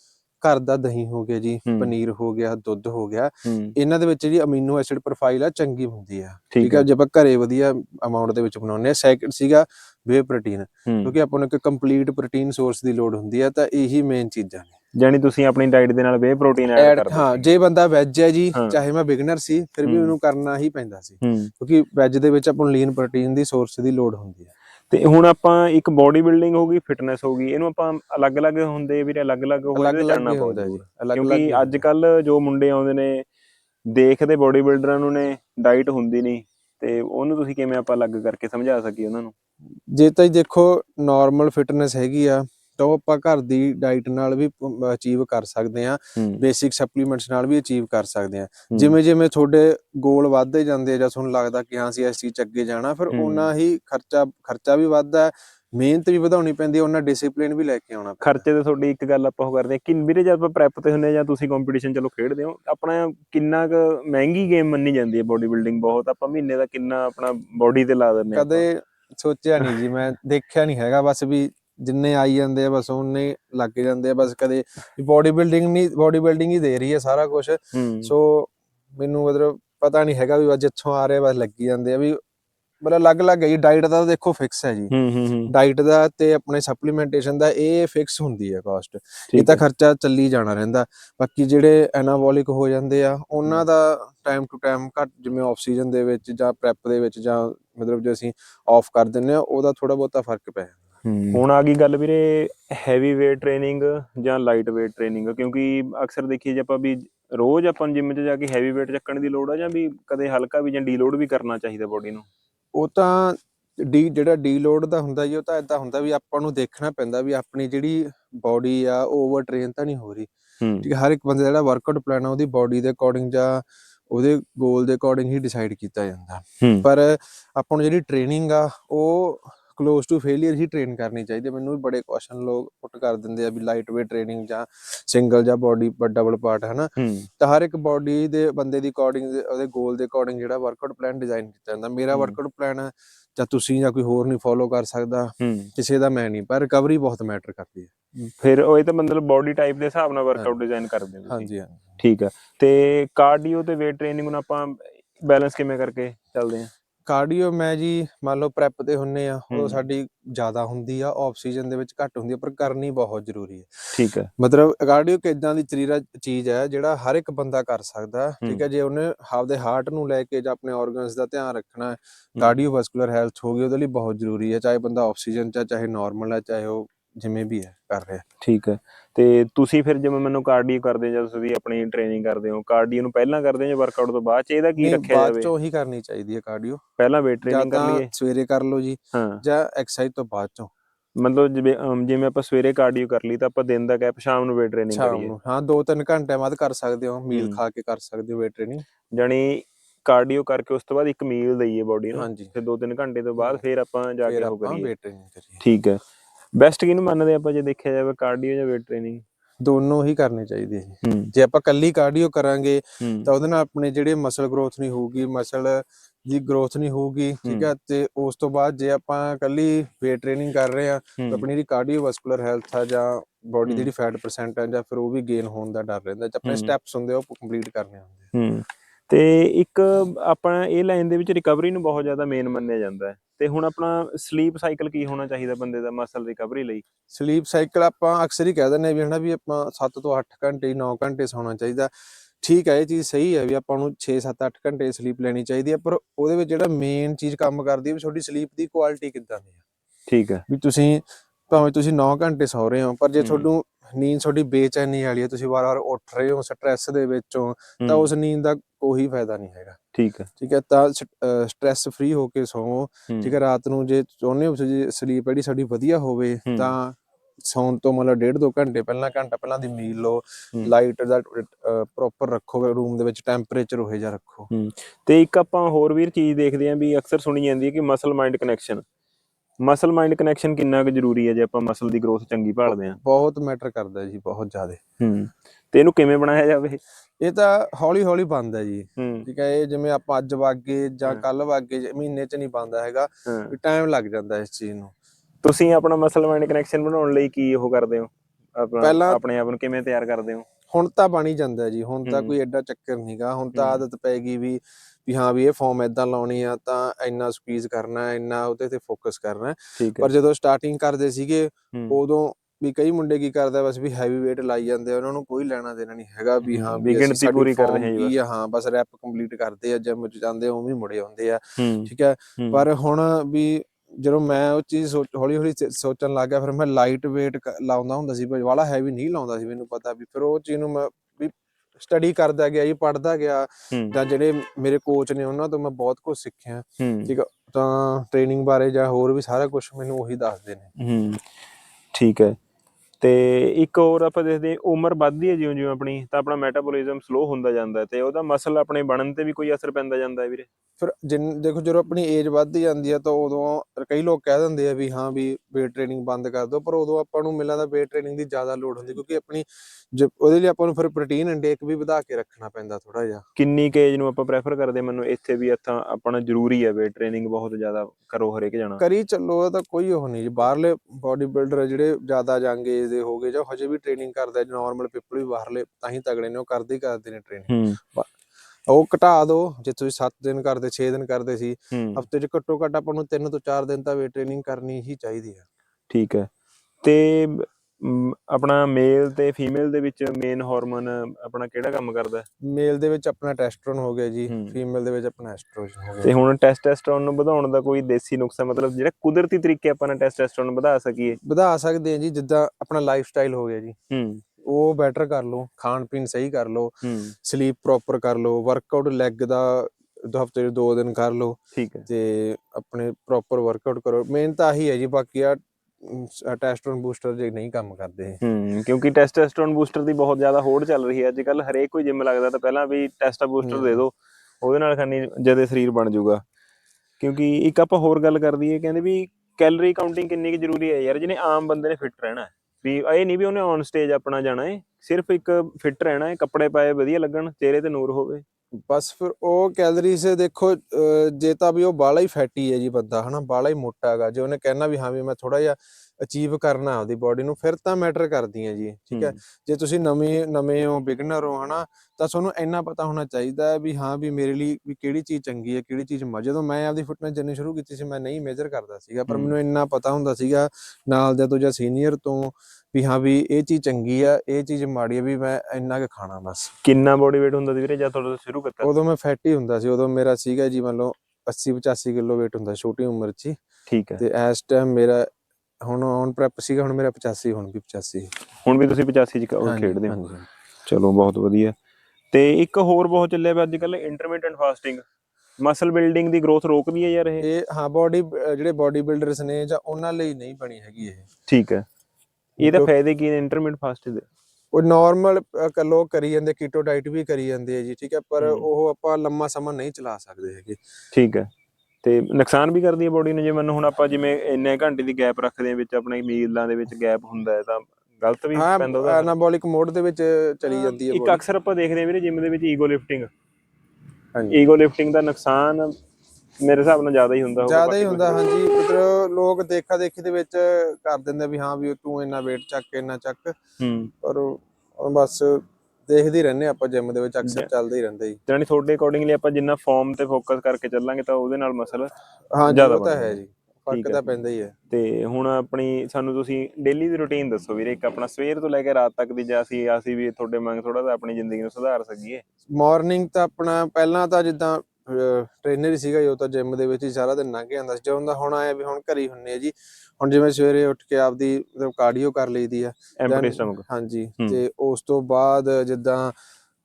[SPEAKER 2] ਘਰ ਦਾ ਦਹੀਂ ਹੋ ਗਿਆ ਜੀ। ਪਨੀਰ ਹੋ ਗਿਆ ਦੁੱਧ ਹੋ ਗਿਆ। ਇਹਨਾਂ ਦੇ ਵਿੱਚ ਜਿਹੜੀ ਅਮੀਨੋ ਐਸਿਡ ਪ੍ਰੋਫਾਈਲ ਆ ਚੰਗੀ ਹੁੰਦੀ ਆ।
[SPEAKER 1] ਠੀਕ
[SPEAKER 2] ਹੈ ਜੇ ਆਪਾਂ ਘਰੇ ਵਧੀਆ ਅਮਾਉਂਟ ਦੇ ਵਿੱਚ ਬਣਾਉਂਦੇ ਆ ਸੈਕਿੰਡ ਸੀਗਾ ਵੇ ਪ੍ਰੋਟੀਨ ਕਿਉਂਕਿ ਆਪਾਂ ਨੂੰ ਇੱਕ ਕੰਪਲੀਟ ਪ੍ਰੋਟੀਨ ਸੋਰਸ ਦੀ ਲੋੜ ਹੁੰਦੀ ਆ ਤਾਂ ਇਹੀ ਮੇਨ ਚੀਜ਼ਾਂ ਨੇ।
[SPEAKER 1] ਜਾਨੀ ਤੁਸੀਂ ਆਪਣੀ ਡਾਈਟ ਦੇ ਨਾਲ ਵੇ ਪ੍ਰੋਟੀਨ ਐਡ ਕਰਦੇ
[SPEAKER 2] ਹਾਂ। ਜੇ ਬੰਦਾ ਵੈਜ ਹੈ ਜੀ। ਚਾਹੇ ਮੈਂ ਬਿਗਨਰ ਸੀ ਫਿਰ ਵੀ। ਉਹਨੂੰ ਕਰਨਾ ਹੀ ਪੈਂਦਾ ਸੀ। ਕਿਉਂਕਿ ਵੈਜ ਦੇ ਵਿੱਚ ਆਪਾਂ ਨੂੰ ਲੀਨ ਪ੍ਰੋਟੀਨ ਦੀ ਸੋਰਸ ਦੀ ਲੋੜ ਹੁੰਦੀ ਹੈ
[SPEAKER 1] ਤੇ ਹੁਣ ਆਪਾਂ ਇੱਕ ਬੋਡੀ ਬਿਲਡਿੰਗ ਹੋ ਗਈ ਫਿਟਨੈਸ ਹੋ ਗਈ ਇਹਨੂੰ ਆਪਾਂ ਅਲੱਗ-ਅਲੱਗ ਹੁੰਦੇ ਵੀਰੇ ਅਲੱਗ-ਅਲੱਗ ਤੇ
[SPEAKER 2] ਅਲੱਗ
[SPEAKER 1] ਜਾਣਨਾ
[SPEAKER 2] ਹੀ
[SPEAKER 1] ਪਊਗਾ
[SPEAKER 2] ਜੀ
[SPEAKER 1] ਕਿਉਂਕਿ ਅੱਜ ਕੱਲ ਜੋ ਮੁੰਡੇ ਆਉਂਦੇ ਨੇ ਦੇਖਦੇ ਬੋਡੀ ਬਿਲਡਰਾਂ ਨੂੰ ਨੇ ਡਾਈਟ ਹੁੰਦੀ ਨਹੀਂ ਤੇ ਉਹਨੂੰ ਤੁਸੀਂ ਕਿਵੇਂ ਆਪਾਂ ਅਲੱਗ ਕਰਕੇ ਸਮਝਾ ਸਕੀਏ ਉਹਨਾਂ ਨੂੰ?
[SPEAKER 2] ਜੇ ਤਾਂ ਦੇਖੋ ਨਾਰਮਲ ਫਿਟਨੈਸ ਹੈਗੀ ਆ ਉਹ ਆਪਾਂ ਘਰ ਦੀ ਡਾਈਟ ਨਾਲ ਵੀ ਅਚੀਵ ਕਰ ਸਕਦੇ ਆ ਬੇਸਿਕ ਸਪਲੀਮੈਂਟਸ ਨਾਲ ਵੀ ਅਚੀਵ ਕਰ ਸਕਦੇ ਆ। ਜਿਵੇਂ ਜਿਵੇਂ ਤੁਹਾਡੇ ਗੋਲ ਵੱਧਦੇ ਜਾਂਦੇ ਆ ਜਾਂ ਤੁਹਾਨੂੰ ਲੱਗਦਾ ਕਿ ਹਾਂ ਸੀ ਇਸ ਚੀਜ਼ 'ਚ ਅੱਗੇ ਜਾਣਾ ਫਿਰ। ਓਨਾ ਹੀ ਖਰਚਾ ਖਰਚਾ ਵੀ ਵੱਧਦਾ ਹੈ ਮਿਹਨਤ ਵੀ ਵਧਾਉਣੀ ਪੈਂਦੀ ਹੈ ਉਹਨਾਂ ਡਿਸਪਲਿਨ ਵੀ ਲੈ ਕੇ ਆਉਣਾ ਪੈਂਦਾ
[SPEAKER 1] ਖਰਚੇ ਤੇ ਤੁਹਾਡੀ ਇੱਕ ਗੱਲ ਆਪਾਂ ਉਹ ਕਰਦੇ ਹਾਂ ਕਿ ਵੀਰੇ ਜਦ ਆਪਾਂ ਪ੍ਰੈਪ ਤੇ ਹੁੰਦੇ ਹਾਂ ਜਾਂ ਤੁਸੀਂ ਕੰਪੀਟੀਸ਼ਨ ਚਲੋ ਖੇਡਦੇ ਹੋ ਆਪਣਾ ਕਿੰਨਾ ਕੁ ਮਹਿੰਗੀ ਗੇਮ ਮੰਨੀ ਜਾਂਦੀ ਹੈ ਬੋਡੀ ਬਿਲਡਿੰਗ ਬਹੁਤ ਆਪਾਂ ਮਹੀਨੇ ਦਾ ਕਿੰਨਾ ਆਪਣਾ ਬੋਡੀ ਤੇ ਲਾ ਦਿੰਦੇ ਆਪਾਂ।
[SPEAKER 2] ਕਦੇ ਸੋਚਿਆ ਨਹੀਂ ਜੀ ਮੈਂ ਦੇਖਿਆ ਨਹੀਂ ਹੈਗਾ ਬਸ ਵੀ ਜਿੰਨੇ ਆਈ ਜਾਂਦੇ ਆ ਬਸ ਉਹਨੇ ਲੱਗ ਜਾਂਦੇ ਆ ਬਸ ਕਦੇ ਬੋਡੀ ਬਿਲਡਿੰਗ ਨਹੀਂ ਬੋਡੀ ਬਿਲਡਿੰਗ ਹੀ ਦੇ ਰਹੀ ਹੈ ਸਾਰਾ ਕੁਝ ਸੋ ਮੈਨੂੰ ਮਤਲਬ ਪਤਾ ਨਹੀਂ ਹੈਗਾ ਵੀ ਬਸ ਜਿੱਥੋਂ ਆ ਰਿਹਾ ਬਸ ਲੱਗੀ ਜਾਂਦੇ ਆ ਵੀ ਮਤਲਬ ਅਲੱਗ-ਅਲੱਗ ਹੈ ਜੀ ਡਾਈਟ ਦਾ ਦੇਖੋ ਫਿਕਸ ਹੈ ਜੀ। ਡਾਈਟ ਦਾ ਤੇ ਆਪਣੇ ਸਪਲੀਮੈਂਟੇਸ਼ਨ ਦਾ ਇਹ ਫਿਕਸ ਹੁੰਦੀ ਹੈ ਕਾਸਟ ਇਹ ਤਾਂ। ਖਰਚਾ ਚੱਲੀ ਜਾਣਾ ਰਹਿੰਦਾ। ਬਾਕੀ ਜਿਹੜੇ ਐਨਾਬੋਲਿਕ ਹੋ ਜਾਂਦੇ ਆ ਉਹਨਾਂ ਦਾ ਟਾਈਮ ਟੂ ਟਾਈਮ ਘੱਟ ਜਿਵੇਂ ਆਫ ਸੀਜ਼ਨ ਦੇ ਵਿੱਚ ਜਾਂ ਪ੍ਰੈਪ ਦੇ ਵਿੱਚ ਜਾਂ ਮਤਲਬ ਜੇ ਅਸੀਂ ਆਫ ਕਰ ਦਿੰਨੇ ਆ ਉਹਦਾ ਥੋੜਾ ਬਹੁਤਾ ਫ਼ਰਕ ਪੈ ਜਾਂਦਾ।
[SPEAKER 1] ਹੁਣ ਆ ਗਈ ਗੱਲ ਵੀਰੇ ਹੈਵੀ weight ਟ੍ਰੇਨਿੰਗ ਜਾਂ ਲਾਈਟ weight ਟ੍ਰੇਨਿੰਗ ਕਿਉਂਕਿ ਅਕਸਰ ਦੇਖੀਏ ਜੇ ਆਪਾਂ ਵੀ ਰੋਜ਼ ਆਪਾਂ ਜਿਮ 'ਚ ਜਾ ਕੇ ਹੈਵੀ weight ਚੱਕਣ ਦੀ ਲੋੜ ਆ ਜਾਂ ਵੀ ਕਦੇ ਹਲਕਾ ਵੀ ਜਾਂ ਡੀਲੋਡ ਵੀ ਕਰਨਾ ਚਾਹੀਦਾ ਬੋਡੀ ਨੂੰ?
[SPEAKER 2] ਉਹ ਤਾਂ ਡੀ ਜਿਹੜਾ ਡੀ ਲੋਡ ਦਾ ਹੁੰਦਾ ਜੀ ਉਹ ਤਾਂ ਇਦਾਂ ਹੁੰਦਾ ਵੀ ਆਪਾਂ ਨੂੰ ਦੇਖਣਾ ਪੈਂਦਾ ਵੀ ਆਪਣੀ ਜਿਹੜੀ ਬਾਡੀ ਆ ਓਵਰ ਟ੍ਰੇਨ ਤਾਂ ਨਹੀਂ ਹੋ ਰਹੀ। ਠੀਕ ਹੈ ਹਰ ਇੱਕ ਬੰਦੇ ਦਾ ਜਿਹੜਾ ਵਰਕਆਊਟ ਪਲਾਨ ਆ ਉਹਦੀ ਬਾਡੀ ਦੇ ਅਕੋਰਡਿੰਗ ਜਾਂ ਉਹਦੇ ਗੋਲ ਦੇ ਅਕੋਰਡਿੰਗ ਹੀ ਡਿਸਾਈਡ ਕੀਤਾ ਜਾਂਦਾ। ਪਰ ਆਪਾਂ ਨੂੰ ਜਿਹੜੀ ਟ੍ਰੇਨਿੰਗ ਆ ਉਹ ਕਲੋਜ਼ ਟੂ ਫੇਲਿਅਰ ਹੀ ਟ੍ਰੇਨ ਕਰਨੀ ਚਾਹੀਦੀ। ਮੈਨੂੰ ਵੀ ਬੜੇ ਕੁਐਸਚਨ ਲੋਕ ਪੁੱਟ ਕਰ ਦਿੰਦੇ ਆ ਵੀ ਲਾਈਟ weight ਟ੍ਰੇਨਿੰਗ ਜਾਂ ਸਿੰਗਲ ਜਾਂ ਬਾਡੀ ਡਬਲ ਪਾਰਟ ਹੈ ਨਾ
[SPEAKER 1] ਹੂੰ।
[SPEAKER 2] ਤਾਂ ਹਰ ਇੱਕ ਬਾਡੀ ਦੇ ਬੰਦੇ ਦੀ ਅਕੋਰਡਿੰਗ ਉਹਦੇ ਗੋਲ ਦੇ ਅਕੋਰਡਿੰਗ ਜਿਹੜਾ ਵਰਕਆਊਟ ਪਲਾਨ ਡਿਜ਼ਾਈਨ ਕੀਤਾ ਜਾਂਦਾ। ਮੇਰਾ। ਵਰਕਆਊਟ ਪਲਾਨ ਜਾਂ ਤੁਸੀਂ ਜਾਂ ਕੋਈ ਹੋਰ ਨਹੀਂ ਫੋਲੋ ਕਰ ਸਕਦਾ। ਕਿਸੇ ਦਾ ਮੈਂ ਨਹੀਂ। ਪਰ ਰਿਕਵਰੀ ਬਹੁਤ ਮੈਟਰ ਕਰਦੀ ਹੈ।
[SPEAKER 1] ਫਿਰ ਉਹ ਇਹ ਤਾਂ ਮਤਲਬ ਬੋਡੀ ਟਾਈਪ ਦੇ ਹਿਸਾਬ ਨਾਲ ਵਰਕਆਊਟ ਡਿਜ਼ਾਈਨ ਕਰਦੇ ਹੋ
[SPEAKER 2] ਹਾਂਜੀ ਹਾਂ
[SPEAKER 1] ਠੀਕ ਆ ਤੇ ਕਾਰਡੀਓ ਤੇ weight ਟ੍ਰੇਨਿੰਗ ਨੂੰ ਆਪਾਂ ਬੈਲੈਂਸ ਕਿਵੇਂ ਕਰਕੇ ਚੱਲਦੇ ਆ
[SPEAKER 2] ਕਾਰਡੀਓ ਮੈਂ ਜੀ ਮੰਨ ਲਓ ਪ੍ਰੈਪ ਤੇ ਹੁੰਨੇ ਆ। ਉਹ ਸਾਡੀ ਜ਼ਿਆਦਾ ਹੁੰਦੀ ਆ ਆਫ ਸੀਜ਼ਨ ਦੇ ਵਿੱਚ ਘੱਟ ਹੁੰਦੀ ਆ ਪਰ ਕਰਨੀ ਬਹੁਤ ਜ਼ਰੂਰੀ ਹੈ
[SPEAKER 1] ਠੀਕ ਹੈ
[SPEAKER 2] ਮਤਲਬ ਕਾਰਡੀਓ ਇੱਕ ਇਦਾਂ ਦੀ ਚਰੀਰਾ ਚੀਜ਼ ਹੈ ਜਿਹੜਾ ਹਰ ਇੱਕ ਬੰਦਾ ਕਰ ਸਕਦਾ ਠੀਕ
[SPEAKER 1] ਹੂੰ।
[SPEAKER 2] ਜੇ ਉਹਨੇ ਆਪਦੇ ਹਾਰਟ ਨੂੰ ਲੈ ਕੇ ਜਾਂ ਆਪਣੇ ਆਰਗਨਸ ਦਾ ਧਿਆਨ ਰੱਖਣਾ ਹੈ ਕਾਰਡੀਓਵਾਸਕੂਲਰ ਹੈਲਥ ਹੋ ਗਈ ਉਹਦੇ ਲਈ ਬਹੁਤ ਜ਼ਰੂਰੀ ਹੈ ਚਾਹੇ ਬੰਦਾ ਆਕਸੀਜਨ ਚ ਚਾਹੇ ਨਾਰਮਲ ਹੈ ਚਾਹੇ ਉਹ ਜਿਵੇਂ ਵੀ ਹੈ ਕਰ ਰਿਹਾ।
[SPEAKER 1] ਠੀਕ ਹੈ। ਤੇ ਤੁਸੀਂ ਫਿਰ ਜਿਵੇਂ ਮੈਨੂੰ ਕਾਰਡੀਓ ਕਰਦੇ ਜਾਂ ਤੁਸੀਂ ਆਪਣੀ ਟ੍ਰੇਨਿੰਗ ਕਰਦੇ ਹੋ ਕਾਰਡੀਓ ਨੂੰ ਪਹਿਲਾਂ ਕਰਦੇ ਹੋ ਜਾਂ ਵਰਕਆਊਟ ਤੋਂ ਬਾਅਦ ਚ? ਇਹਦਾ ਕੀ ਰੱਖਿਆ
[SPEAKER 2] ਬਾਅਦ
[SPEAKER 1] ਜਾਵੇ?
[SPEAKER 2] ਚੋਂ ਹੀ ਕਰਨੀ ਚਾਹੀਦੀ ਹੈ ਕਾਰਡੀਓ
[SPEAKER 1] ਪਹਿਲਾਂ weight ਟ੍ਰੇਨਿੰਗ ਕਰ ਲਈਏ।
[SPEAKER 2] ਸਵੇਰੇ ਕਰ ਲਓ ਜੀ
[SPEAKER 1] ਹਾਂ।
[SPEAKER 2] ਜਾਂ ਐਕਸਰਸਾਈਜ਼ ਤੋਂ ਬਾਅਦ ਚੋਂ।
[SPEAKER 1] ਮਤਲਬ ਜਿਵੇਂ ਜਿਵੇਂ ਆਪਾਂ ਸਵੇਰੇ ਕਾਰਡੀਓ ਕਰ ਲਈ ਤਾਂ ਆਪਾਂ ਦਿਨ ਦਾ ਗੈਪ ਸ਼ਾਮ ਨੂੰ ਵੇਟ ਟ੍ਰੇਨਿੰਗ
[SPEAKER 2] ਸ਼ਾਮ
[SPEAKER 1] ਕਰੀਏ।
[SPEAKER 2] ਹਾਂ 2-3 ਘੰਟੇ ਬਾਅਦ ਕਰ ਸਕਦੇ ਹੋ ਮੀਲ
[SPEAKER 1] ਹੂੰ।
[SPEAKER 2] ਖਾ ਕੇ ਕਰ ਸਕਦੇ ਹੋ ਵੇਟ ਟ੍ਰੇਨਿੰਗ
[SPEAKER 1] ਜਾਣੀ ਕਾਰਡੀਓ ਕਰਕੇ ਉਸ ਤੋਂ ਬਾਅਦ ਇੱਕ ਮੀਲ ਦਈਏ ਬਾਡੀ ਨੂੰ ਫਿਰ 2-3 ਘੰਟੇ ਤੋਂ ਬਾਅਦ ਫਿਰ ਆਪਾਂ ਜਾ ਕੇ ਉਹ
[SPEAKER 2] ਟ੍ਰੇਨਿੰਗ ਕਰੀਏ।
[SPEAKER 1] ਠੀਕ ਹੈ। ਬੈਸਟ ਕਿਹਨੂੰ ਮੰਨਦੇ ਆਪਾਂ ਜੇ ਦੇਖਿਆ ਜਾਵੇ ਕਾਰਡੀਓ ਜਾਂ ਵੇਟ ਟ੍ਰੇਨਿੰਗ
[SPEAKER 2] ਦੋਨੋਂ ਹੀ ਕਰਨੇ ਚਾਹੀਦੇ ਜੀ।
[SPEAKER 1] ਹੂੰ।
[SPEAKER 2] ਜੇ ਆਪਾਂ ਕੱਲੀ ਕਾਰਡੀਓ ਕਰਾਂਗੇ
[SPEAKER 1] ਹੂੰ।
[SPEAKER 2] ਤਾਂ ਉਹਦੇ ਨਾਲ ਆਪਣੇ ਜਿਹੜੇ ਮਸਲ ਗਰੋਥ ਨਹੀਂ ਹੋਊਗੀ ਮਸਲ ਦੀ ਗਰੋਥ ਨਹੀਂ ਹੋਊਗੀ ਠੀਕ ਹੈ। ਤੇ ਉਸ ਤੋਂ ਬਾਅਦ ਜੇ ਆਪਾਂ ਕੱਲੀ ਵੇਟ ਟ੍ਰੇਨਿੰਗ ਕਰ ਰਹੇ ਆ ਤਾਂ
[SPEAKER 1] ਹੂੰ,
[SPEAKER 2] ਆਪਣੀ ਜਿਹੜੀ ਕਾਰਡੀਓਵਾਸਕੂਲਰ ਹੈਲਥ ਆ ਜਾਂ ਬਾਡੀ
[SPEAKER 1] ਹੂੰ।
[SPEAKER 2] ਜਿਹੜੀ ਫੈਟ ਪਰਸੈਂਟ ਆ ਜਾਂ ਫਿਰ ਉਹ ਵੀ ਗੇਨ ਹੋਣ ਦਾ ਡਰ ਰਹਿੰਦਾ। ਜੇ ਆਪਣੇ
[SPEAKER 1] ਹੂੰ।
[SPEAKER 2] ਸਟੈਪਸ ਹੁੰਦੇ ਆ ਉਹ ਕੰਪਲੀਟ ਕਰਨੇ ਹੁੰਦੇ ਆ।
[SPEAKER 1] ਹੂੰ। ਤੇ ਇੱਕ ਆਪਣਾ ਇਹ ਲਾਈਨ ਦੇ ਵਿੱਚ ਰਿਕਵਰੀ ਨੂੰ ਬਹੁਤ ਜ਼ਿਆਦਾ ਮੇਨ ਮੰਨਿਆ ਜਾਂਦਾ ਹੈ। ਤੇ ਹੁਣ ਆਪਣਾ ਸਲੀਪ ਸਾਈਕਲ ਕੀ ਹੋਣਾ ਚਾਹੀਦਾ ਬੰਦੇ ਦਾ ਮਸਲ ਰਿਕਵਰੀ ਲਈ?
[SPEAKER 2] ਸਲੀਪ ਸਾਈਕਲ ਆਪਾਂ ਅਕਸਰ ਹੀ ਕਹਿ ਦਿੰਦੇ ਆ ਵੀ ਹਨਾ ਵੀ ਆਪਾਂ 7 ਤੋਂ 8 ਘੰਟੇ 9 ਘੰਟੇ ਸੌਣਾ ਚਾਹੀਦਾ। ਠੀਕ ਹੈ ਇਹ ਚੀਜ਼ ਸਹੀ ਹੈ ਵੀ ਆਪਾਂ ਨੂੰ 6 7 8 ਘੰਟੇ ਸਲੀਪ ਲੈਣੀ ਚਾਹੀਦੀ ਹੈ ਪਰ ਉਹਦੇ ਵਿੱਚ ਜਿਹੜਾ ਮੇਨ ਚੀਜ਼ ਕੰਮ ਕਰਦੀ ਹੈ ਵੀ ਤੁਹਾਡੀ ਸਲੀਪ ਦੀ ਕੁਆਲਿਟੀ ਕਿੱਦਾਂ ਦੀ ਹੈ।
[SPEAKER 1] ਠੀਕ ਹੈ।
[SPEAKER 2] ਵੀ ਤੁਸੀਂ ਭਾਵੇਂ ਤੁਸੀਂ 9 ਘੰਟੇ ਸੌ ਰਹੇ ਹੋ ਪਰ ਜੇ। ਤੁਹਾਨੂੰ ਨੀਂਦ ਤੁਹਾਡੀ ਬੇਚੈਨੀ ਵਾਲੀ ਹੈ ਤੁਸੀਂ ਵਾਰ-ਵਾਰ ਉੱਠ ਰਹੇ ਹੋ ਸਟ੍ਰੈਸ ਦੇ ਵਿੱਚੋਂ ਤਾਂ ਉਸ ਨੀਂਦ ਦਾ ਕੋਈ ਫਾਇਦਾ ਨਹੀਂ ਹੈਗਾ।
[SPEAKER 1] ਠੀਕ ਹੈ।
[SPEAKER 2] ਠੀਕ ਹੈ ਤਾਂ ਸਟ੍ਰੈਸ ਫ੍ਰੀ ਹੋ ਕੇ ਸੌਵੋ ਠੀਕ ਹੈ ਰਾਤ ਨੂੰ ਜੇ ਚਾਹੁੰਦੇ ਹੋ ਤੁਸੀਂ ਸਲੀਪ ਜਿਹੜੀ ਸਾਡੀ ਵਧੀਆ ਹੋਵੇ। ਤਾਂ ਸੌਣ ਤੋਂ ਮਤਲਬ ਡੇਢ ਦੋ ਘੰਟੇ ਪਹਿਲਾਂ ਘੰਟਾ ਪਹਿਲਾਂ ਦੀ ਮੀਲ ਲਓ। ਲਾਈਟ ਦਾ ਪ੍ਰੋਪਰ ਰੱਖੋ ਰੂਮ ਦੇ ਵਿੱਚ ਟੈਂਪਰੇਚਰ ਉਹ ਜਿਹਾ ਰੱਖੋ।
[SPEAKER 1] ਤੇ ਇੱਕ ਆਪਾਂ ਹੋਰ ਵੀ ਚੀਜ਼ ਦੇਖਦੇ ਆਂ ਵੀ ਅਕਸਰ ਸੁਣੀ ਜਾਂਦੀ ਹੈ ਕਿ muscle mind connection muscle mind connection ਕਿੰਨਾ ਕੁ ਜ਼ਰੂਰੀ ਹੈ ਜੇ ਆਪਾਂ ਮਸਲ ਦੀ ਗਰੋਥ ਚੰਗੀ ਭਾਲਦੇ ਆਂ
[SPEAKER 2] ਬਹੁਤ ਮੈਟਰ ਕਰਦਾ ਜੀ ਬਹੁਤ ਜ਼ਿਆਦਾ।
[SPEAKER 1] ਹੂੰ। ਤੇ ਇਹਨੂੰ ਕਿਵੇਂ ਬਣਾਇਆ ਜਾਵੇ?
[SPEAKER 2] ਇਹ ਤਾਂ ਹੌਲੀ ਹੌਲੀ ਬਣਦਾ ਜੀ। ਠੀਕ ਹੈ ਇਹ ਜਿਵੇਂ ਆਪਾਂ ਅੱਜ ਵਾਗੇ ਜਾਂ। ਕੱਲ ਵਾਗੇ ਮਹੀਨੇ ਚ ਨਹੀਂ ਬਣਦਾ ਹੈਗਾ ਟਾਈਮ ਲੱਗ ਜਾਂਦਾ ਇਸ ਚੀਜ਼ ਨੂੰ।
[SPEAKER 1] ਤੁਸੀਂ ਆਪਣਾ ਮਸਲ ਮਾਈਂਡ ਕਨੈਕਸ਼ਨ ਬਣਾਉਣ ਲਈ ਕੀ ਉਹ ਕਰਦੇ ਹੋ? ਆਪਣਾ ਆਪਣੇ ਆਪ ਨੂੰ ਕਿਵੇਂ ਤਿਆਰ ਕਰਦੇ ਹੋ?
[SPEAKER 2] ਹੁਣ ਤਾਂ ਬਣ ਹੀ ਜਾਂਦਾ ਜੀ ਹੁਣ ਤਾਂ। ਕੋਈ ਐਡਾ ਚੱਕਰ ਨਹੀਂਗਾ ਹੁਣ ਤਾਂ। ਆਦਤ ਪੈ ਗਈ ਵੀ ਵੀ ਹਾਂ ਵੀ ਇਹ ਫਾਰਮ ਇਦਾਂ ਲਾਉਣੀ ਆ ਤਾਂ ਇੰਨਾ ਸਕਵੀਜ਼ ਕਰਨਾ ਹੈ, ਇੰਨਾ ਉਹਦੇ ਤੇ ਫੋਕਸ ਕਰਨਾ। ਪਰ ਜਦੋਂ ਸਟਾਰਟਿੰਗ ਕਰਦੇ ਸੀਗੇ ਉਦੋਂ ਵੀ ਕਈ ਮੁੰਡੇ ਕੀ ਕਰਦੇ ਬਸ ਵੀ ਹੈਵੀ weight ਲਾਈ ਜਾਂਦੇ ਆ ਉਹਨਾਂ ਨੂੰ ਕੋਈ ਲੈਣਾ ਦੇਣਾ ਨਹੀਂ ਹੈਗਾ ਵੀ ਹਾਂ
[SPEAKER 1] ਵੀ ਗਿਣਤੀ ਪੂਰੀ ਕਰ ਰਹੇ ਹਾਂ
[SPEAKER 2] ਹਾਂ ਬਸ ਰੈਪ ਕੰਪਲੀਟ ਕਰਦੇ ਆ ਜਿਮ ਚ ਜਾਂਦੇ ਉਵੇਂ ਮੁੜੇ ਆਉਂਦੇ ਆ। ਠੀਕ ਹੈ? ਪਰ ਹੁਣ ਵੀ ਜਦੋਂ ਮੈਂ ਉਹ ਚੀਜ਼ ਹੌਲੀ ਹੌਲੀ ਸੋਚਣ ਲੱਗ ਫਿਰ ਮੈਂ ਲਾਈਟ weight ਲਾਉਂਦਾ ਹੁੰਦਾ ਸੀ ਪਰ ਵਾਲਾ ਹੈਵੀ ਨਹੀਂ ਲਾਉਂਦਾ ਸੀ ਮੈਨੂੰ ਪਤਾ ਵੀ ਫਿਰ ਉਹ ਚੀਜ਼ ਨੂੰ ਮੈਂ ਸਟੱਡੀ ਕਰਦਾ ਗਿਆ ਜੀ ਪੜਦਾ ਗਿਆ ਜਾਂ ਜਿਹੜੇ ਮੇਰੇ ਕੋਚ ਨੇ ਉਹਨਾਂ ਤੋਂ ਮੈਂ ਬਹੁਤ ਕੁਝ ਸਿੱਖਿਆ। ਠੀਕ ਆ ਤਾਂ ਟ੍ਰੇਨਿੰਗ ਬਾਰੇ ਜਾਂ ਹੋਰ ਵੀ ਸਾਰਾ ਕੁਝ ਮੈਨੂੰ ਉਹੀ ਦੱਸਦੇ ਨੇ।
[SPEAKER 1] ਹੂੰ ਠੀਕ ਹੈ। ਤੇ ਇੱਕ ਹੋਰ ਆਪਾਂ ਦੇਖਦੇ ਹਾਂ, ਉਮਰ ਵੱਧਦੀ ਹੈ ਜਿਉਂ ਜਿਉਂ ਆਪਣੀ ਤਾਂ ਆਪਣਾ ਮੈਟਾਬੋਲਿਜ਼ਮ ਸਲੋ ਹੁੰਦਾ ਜਾਂਦਾ ਤੇ ਉਹਦਾ ਮਸਲ ਆਪਣੇ ਬਣਨ ਤੇ ਵੀ ਕੋਈ ਅਸਰ ਪੈਂਦਾ ਜਾਂਦਾ ਹੈ ਵੀਰੇ।
[SPEAKER 2] ਫਿਰ ਜਿੰਨ ਦੇਖੋ ਜਦੋਂ ਆਪਣੀ ਏਜ ਵੱਧਦੀ ਜਾਂਦੀ ਹੈ ਤਾਂ ਉਦੋਂ ਕਈ ਲੋਕ ਕਹਿ ਦਿੰਦੇ ਆ ਵੀ ਹਾਂ ਵੀ weight ਟ੍ਰੇਨਿੰਗ ਬੰਦ ਕਰ ਦਿਓ ਪਰ ਉਦੋਂ ਆਪਾਂ ਨੂੰ ਮਿਲਾਂ ਦਾ weight ਟ੍ਰੇਨਿੰਗ ਦੀ ਜ਼ਿਆਦਾ ਲੋੜ ਹੁੰਦੀ ਕਿਉਂਕਿ ਆਪਣੀ ਉਹਦੇ ਲਈ ਆਪਾਂ ਨੂੰ ਫਿਰ ਪ੍ਰੋਟੀਨ ਇਨਟੇਕ ਵੀ ਵਧਾ ਕੇ ਰੱਖਣਾ ਪੈਂਦਾ ਥੋੜਾ ਜਿਹਾ।
[SPEAKER 1] ਕਿੰਨੀ ਕੇਜ ਨੂੰ ਆਪਾਂ ਪ੍ਰੈਫਰ ਕਰਦੇ ਮੈਨੂੰ ਇੱਥੇ ਵੀ ਇੱਥਾਂ ਆਪਣਾ ਜ਼ਰੂਰੀ ਹੈ ਵੇਟ ਟ੍ਰੇਨਿੰਗ ਬਹੁਤ ਜ਼ਿਆਦਾ ਕਰੋ ਹਰੇਕ ਜਣਾ।
[SPEAKER 2] ਕਰੀ ਚੱਲੋ ਤਾਂ ਕੋਈ ਉਹ ਨਹੀਂ ਬਾਹਰਲੇ ਬਾਡੀ ਬਿਲਡਰ ਜਿਹੜੇ ਜ਼ਿਆਦਾ ਯੰਗ ਏਜ ਦੇ ਹੋਗੇ ਜਾਂ ਹਜੇ ਵੀ ਟ੍ਰੇਨਿੰਗ ਕਰਦਾ ਨਾਰਮਲ ਪੀਪਲ ਵੀ ਬਾਹਰਲੇ ਤਾਂ ਹੀ ਤਗੜੇ ਨੇ ਉਹ ਕਰਦੇ ਹੀ ਕਰਦੇ ਨੇ ਟ੍ਰੇਨਿੰਗ ਉਹ ਘਟਾ ਦਿਓ ਜੇ ਤੁਸੀਂ 7 ਦਿਨ ਕਰਦੇ 6 ਦਿਨ ਕਰਦੇ ਸੀ ਹਫ਼ਤੇ 'ਚ ਘੱਟੋ ਘੱਟ ਆਪਾਂ ਨੂੰ 3 ਤੋਂ 4 ਦਿਨ ਤਾਂ ਵੇਟ ਟ੍ਰੇਨਿੰਗ ਕਰਨੀ ਹੀ ਚਾਹੀਦੀ ਹੈ।
[SPEAKER 1] ਠੀਕ ਹੈ। ਤੇ ਆਪਣਾ ਮੇਲ ਤੇ ਫੀਮੇਲ ਦੇ ਵਿੱਚ ਮੇਨ ਹਾਰਮੋਨ ਆਪਣਾ ਕਿਹੜਾ ਕੰਮ ਕਰਦਾ? ਹੈ?
[SPEAKER 2] ਮੇਲ ਦੇ ਵਿੱਚ ਆਪਣਾ ਟੈਸਟਰੋਨ ਹੋ ਗਿਆ ਜੀ
[SPEAKER 1] ਹੂੰ।
[SPEAKER 2] ਫੀਮੇਲ ਦੇ ਵਿੱਚ ਆਪਣਾ ਐਸਟ੍ਰੋਜਨ ਹੋ
[SPEAKER 1] ਤੇ
[SPEAKER 2] ਗਿਆ
[SPEAKER 1] ਹੁਣ ਟੈਸਟੋਸਟਰੋਨ ਨੂੰ ਵਧਾਉਣ ਦਾ ਕੋਈ ਦੇਸੀ ਨੁਕਸਾ ਮਤਲਬ ਜਿਹੜਾ ਕੁਦਰਤੀ ਤਰੀਕੇ ਆਪਾਂ ਨੇ ਟੈਸਟੋਸਟਰੋਨ ਵਧਾ ਸਕੀਏ?
[SPEAKER 2] ਵਧਾ ਸਕਦੇ ਆ ਜੀ ਜਿੱਦਾਂ ਆਪਣਾ ਲਾਈਫ ਸਟਾਈਲ ਹੋ ਗਿਆ ਜੀ।
[SPEAKER 1] ਹੂੰ।
[SPEAKER 2] ਉਹ ਬੈਟਰ ਕਰ ਲਓ ਖਾਣ ਪੀਣ ਸਹੀ ਕਰ ਲਓ
[SPEAKER 1] ਹੂੰ।
[SPEAKER 2] ਸਲੀਪ ਪ੍ਰੋਪਰ ਕਰ ਲਓ ਵਰਕਆਊਟ ਲੈਗ ਦਾ ਦੋ ਹਫ਼ਤੇ ਦੇ ਦੋ ਦਿਨ ਕਰ ਲਓ
[SPEAKER 1] ਠੀਕ ਹੈ।
[SPEAKER 2] ਤੇ ਆਪਣੇ ਪ੍ਰੋਪਰ ਵਰਕਆਊਟ ਕਰੋ। ਮੇਨ ਤਾਂ ਆਹੀ ਹੈ ਜੀ ਬਾਕੀ ਆ ਟੈਸਟੋਨ ਬੂਸਟਰ ਜੇ ਨਹੀਂ ਕੰਮ ਕਰਦੇ
[SPEAKER 1] ਹੂੰ ਕਿਉਂਕਿ ਟੈਸਟੋਸਟਰੋਨ ਬੂਸਟਰ ਦੀ ਬਹੁਤ ਜ਼ਿਆਦਾ ਹੋੜ ਚੱਲ ਰਹੀ ਹੈ ਅੱਜ ਕੱਲ ਹਰੇਕ ਕੋਈ ਜਿਮ ਲੱਗਦਾ ਤਾਂ ਪਹਿਲਾਂ ਵੀ ਟੈਸਟਾ ਬੂਸਟਰ ਦੇ। ਦਿਓ ਉਹਦੇ ਨਾਲ ਖਾਨੀ ਜਦੇ ਸਰੀਰ ਬਣ ਜਾਊਗਾ ਕਿਉਂਕਿ ਇੱਕ ਆਪਾਂ ਹੋਰ ਗੱਲ ਕਰਦੀ ਹੈ ਕਹਿੰਦੇ ਵੀ ਕੈਲਰੀ ਕਾਊਂਟਿੰਗ ਕਿੰਨੀ ਕੁ ਜ਼ਰੂਰੀ ਹੈ ਯਾਰ ਜਿਹਨੇ ਆਮ ਬੰਦੇ ਨੇ ਫਿੱਟ ਰਹਿਣਾ। ਵੀ ਇਹ ਨਹੀਂ ਵੀ ਉਹਨੇ ਔਨ ਸਟੇਜ ਆਪਣਾ ਜਾਣਾ ਹੈ ਸਿਰਫ ਇੱਕ ਫਿੱਟ ਰਹਿਣਾ ਹੈ ਕੱਪੜੇ ਪਾਏ ਵਧੀਆ ਲੱਗਣ ਚਿਹਰੇ ਤੇ ਨੂਰ ਹੋਵੇ
[SPEAKER 2] ਬਸ ਫਿਰ ਉਹ ਕੈਲਰੀਜ਼ ਦੇਖੋ ਅਹ, ਜੇ ਤਾਂ ਵੀ ਉਹ ਬਾਲਾ ਹੀ ਫੈਟੀ ਹੈ ਜੀ ਬੰਦਾ ਹਨਾ ਬਾਲਾ ਹੀ ਮੋਟਾ ਹੈਗਾ। ਜੇ ਉਹਨੇ ਕਹਿਣਾ ਵੀ ਹਾਂ ਵੀ ਮੈਂ ਥੋੜਾ ਜਿਹਾ ਅਚੀਵ ਕਰਨਾ ਆਪਦੀ ਬਾਡੀ ਨੂੰ ਫਿਰ ਤਾਂ ਮੈਟਰ ਕਰਦੀਆਂ ਜੀ ਠੀਕ ਹੈ। ਜੇ ਤੁਸੀਂ ਨਵੇਂ ਨਵੇਂ ਹੋ ਬਿਗਨਰ ਹੋ ਹਨਾ ਤਾਂ ਤੁਹਾਨੂੰ ਇੰਨਾ ਪਤਾ ਹੋਣਾ ਚਾਹੀਦਾ ਹੈ ਵੀ ਹਾਂ ਵੀ ਮੇਰੇ ਲਈ ਵੀ ਕਿਹੜੀ ਚੀਜ਼ ਚੰਗੀ ਹੈ ਕਿਹੜੀ ਚੀਜ਼ ਮਾ ਜਦੋਂ ਮੈਂ ਆਪਦੀ ਫਿਟਨੈਸ ਜਰਨੀ ਸ਼ੁਰੂ ਕੀਤੀ ਸੀ ਮੈਂ ਨਹੀਂ ਮੇਜਰ ਕਰਦਾ ਸੀਗਾ ਪਰ। ਮੈਨੂੰ ਇੰਨਾ ਪਤਾ ਹੁੰਦਾ ਸੀਗਾ ਨਾਲ ਦੇ ਤੋਂ ਜਾਂ ਸੀਨੀਅਰ ਤੋਂ ਵੀ ਹਾਂ ਵੀ ਇਹ ਚੀਜ਼ ਚੰਗੀ ਆ ਇਹ ਚੀਜ਼ ਮਾੜੀ ਆ ਵੀ ਮੈਂ ਇੰਨਾ ਕੁ ਖਾਣਾ ਬਸ।
[SPEAKER 1] ਕਿੰਨਾ ਬੋਡੀ weight ਹੁੰਦਾ ਸੀ ਵੀਰੇ ਜਦ ਤੁਹਾਡਾ ਸ਼ੁਰੂ ਕੀਤਾ?
[SPEAKER 2] ਉਦੋਂ ਮੈਂ ਫੈਟੀ ਹੁੰਦਾ ਸੀ ਉਦੋਂ ਮੇਰਾ ਸੀਗਾ ਜੀ ਮੰਨ ਲਓ 80 85 ਕਿਲੋ weight ਹੁੰਦਾ ਛੋਟੀ ਉਮਰ 'ਚ
[SPEAKER 1] ਠੀਕ ਹੈ।
[SPEAKER 2] ਤੇ ਇਸ ਟਾਈਮ ਮੇਰਾ ਹੁਣ ਔਨ ਪ੍ਰੈਪ ਸੀਗਾ ਹੁਣ ਮੇਰਾ 85 ਹੁਣ ਵੀ 85
[SPEAKER 1] ਹੁਣ ਵੀ ਤੁਸੀਂ 85 ਚ ਕ- ਉਹ
[SPEAKER 2] ਹਾਂਜੀ,
[SPEAKER 1] ਖੇਡਦੇ ਹੋ?
[SPEAKER 2] ਹਾਂਜੀ।
[SPEAKER 1] ਚਲੋ ਬਹੁਤ ਵਧੀਆ। ਤੇ ਇੱਕ ਹੋਰ ਬਹੁਤ ਚੱਲਿਆ ਪਿਆ ਅੱਜ ਕੱਲ ਇੰਟਰਮੀਡੀਏਟ ਫਾਸਟਿੰਗ ਮਸਲ ਬਿਲਡਿੰਗ ਦੀ ਗਰੋਥ ਰੋਕਦੀ ਹੈ ਯਾਰ ਇਹ?
[SPEAKER 2] ਇਹ ਹਾਂ ਬਾਡੀ ਜਿਹੜੇ ਬਾਡੀ ਬਿਲਡਰਸ ਨੇ ਜਾਂ ਉਹਨਾਂ ਲਈ ਨਹੀਂ ਬਣੀ ਹੈਗੀ ਇਹ।
[SPEAKER 1] ਠੀਕ ਹੈ। ਇਹਦਾ ਫਾਇਦੇ ਕੀ ਨੇ ਇੰਟਰਮੀਡੀਏਟ ਫਾਸਟ ਦੇ?
[SPEAKER 2] ਉਹ ਨਾਰਮਲ ਲੋਕ ਕਰੀ ਜਾਂਦੇ ਕੀਟੋ ਡਾਈਟ ਵੀ ਕਰੀ ਜਾਂਦੇ ਆ ਜੀ ਠੀਕ ਹੈ ਪਰ
[SPEAKER 1] ਹਮ।
[SPEAKER 2] ਉਹ ਆਪਾਂ ਲੰਮਾ ਸਮਾਂ ਨਹੀਂ ਚਲਾ ਸਕਦੇ ਹੈਗੇ।
[SPEAKER 1] ਠੀਕ ਹੈ। ਤੇ ਨੁਕਸਾਨ ਵੀ ਕਰਦੀ ਹੈ ਬੋਡੀ ਨੂੰ ਜੇ ਮੈਨੂੰ ਹੁਣ ਆਪਾਂ ਜਿਵੇਂ ਇੰਨੇ ਘੰਟੇ ਦੀ ਗੈਪ ਰੱਖਦੇ ਆ ਵਿੱਚ ਆਪਣੇ ਮੀਲਾਂ ਦੇ ਵਿੱਚ ਗੈਪ ਹੁੰਦਾ ਹੈ ਤਾਂ ਗਲਤ ਵੀ
[SPEAKER 2] ਹਾਂ
[SPEAKER 1] ਪੈਂਦਾ ਉਹਦਾ।
[SPEAKER 2] ਐਨਾਬੋਲਿਕ ਮੋਡ ਦੇ ਵਿੱਚ ਚਲੀ ਜਾਂਦੀ ਹੈ
[SPEAKER 1] ਇੱਕ। ਅਕਸਰ ਆਪਾਂ ਦੇਖਦੇ ਆ ਵੀਰੇ ਜਿਮ ਦੇ ਵਿੱਚ ਈਗੋ ਲਿਫਟਿੰਗ
[SPEAKER 2] ਹਾਂਜੀ।
[SPEAKER 1] ਈਗੋ ਲਿਫਟਿੰਗ ਦਾ ਨੁਕਸਾਨ ਮੇਰੇ ਹਿਸਾਬ ਨਾਲ ਜ਼ਿਆਦਾ ਹੀ ਹੁੰਦਾ ਹੋਊਗਾ
[SPEAKER 2] ਜ਼ਿਆਦਾ ਹੀ ਹੁੰਦਾ ਹਾਂਜੀ। ਮਤਲਬ ਲੋਕ ਦੇਖਾ ਦੇਖੀ ਦੇ ਵਿੱਚ ਕਰ ਦਿੰਦੇ ਵੀ ਹਾਂ ਵੀ ਤੂੰ ਇੰਨਾ weight ਚੱਕ ਇੰਨਾ ਚੱਕ।
[SPEAKER 1] ਹੂੰ।
[SPEAKER 2] ਪਰ ਬਸ ਦੇਖਦੇ ਹੀ ਰਹਿੰਦੇ ਆਪਾਂ ਜਿਮ ਦੇ ਵਿੱਚ ਅਕਸਰ ਚੱਲਦੇ ਹੀ ਰਹਿੰਦੇ ਜੀ।
[SPEAKER 1] ਜਾਨੀ ਤੁਹਾਡੇ ਅਕੋਰਡਿੰਗਲੀ ਆਪਾਂ ਜਿੰਨਾ ਫਾਰਮ ਤੇ ਫੋਕਸ ਕਰਕੇ ਚੱਲਾਂਗੇ ਤਾਂ ਉਹਦੇ ਨਾਲ ਮਸਲ
[SPEAKER 2] ਹਾਂ
[SPEAKER 1] ਜ਼ਿਆਦਾ
[SPEAKER 2] ਤਾਂ ਹੈ ਜੀ। ਫ਼ਰਕ। ਤਾਂ ਪੈਂਦਾ ਹੀ ਹੈ।
[SPEAKER 1] ਤੇ ਹੁਣ ਆਪਣੀ ਸਾਨੂੰ ਤੁਸੀਂ ਡੇਲੀ ਦੀ ਰੁਟੀਨ ਦੱਸੋ ਵੀਰੇ ਇੱਕ ਆਪਣਾ ਸਵੇਰ ਤੋਂ ਲੈ ਕੇ ਰਾਤ ਤੱਕ ਦੀ ਜਾਂ ਅਸੀਂ ਅਸੀਂ ਵੀ ਤੁਹਾਡੇ ਵਾਂਗ ਥੋੜਾ ਜਿਹਾ ਆਪਣੀ ਜ਼ਿੰਦਗੀ ਨੂੰ ਸੁਧਾਰ ਸਕੀਏ।
[SPEAKER 2] ਮਾਰਨਿੰਗ ਤਾਂ ਆਪਣਾ ਪਹਿਲਾਂ ਤਾਂ ਜਿੱਦਾਂ ਟ੍ਰੇਨਰ ਹੀ ਸੀਗਾ ਜੋ ਤਾਂ ਜਿਮ ਦੇ ਵਿੱਚ ਹੀ ਸਾਰਾ ਦਿਨ ਲੰਘ ਜਾਂਦਾ ਸੀ। ਜਦੋਂ ਦਾ ਹੁਣ ਆਇਆ ਵੀ ਹੁਣ ਘਰੇ ਹੀ ਹੁੰਨੇ ਆ ਜੀ। ਹੁਣ ਜਿਵੇਂ ਸਵੇਰੇ ਉੱਠ ਕੇ ਆਪਦੀ ਮਤਲਬ ਕਾਰਡੀਓ ਕਰ ਲਈਦੀ ਆ ਹਾਂਜੀ। ਤੇ ਉਸ ਤੋਂ ਬਾਅਦ ਜਿੱਦਾਂ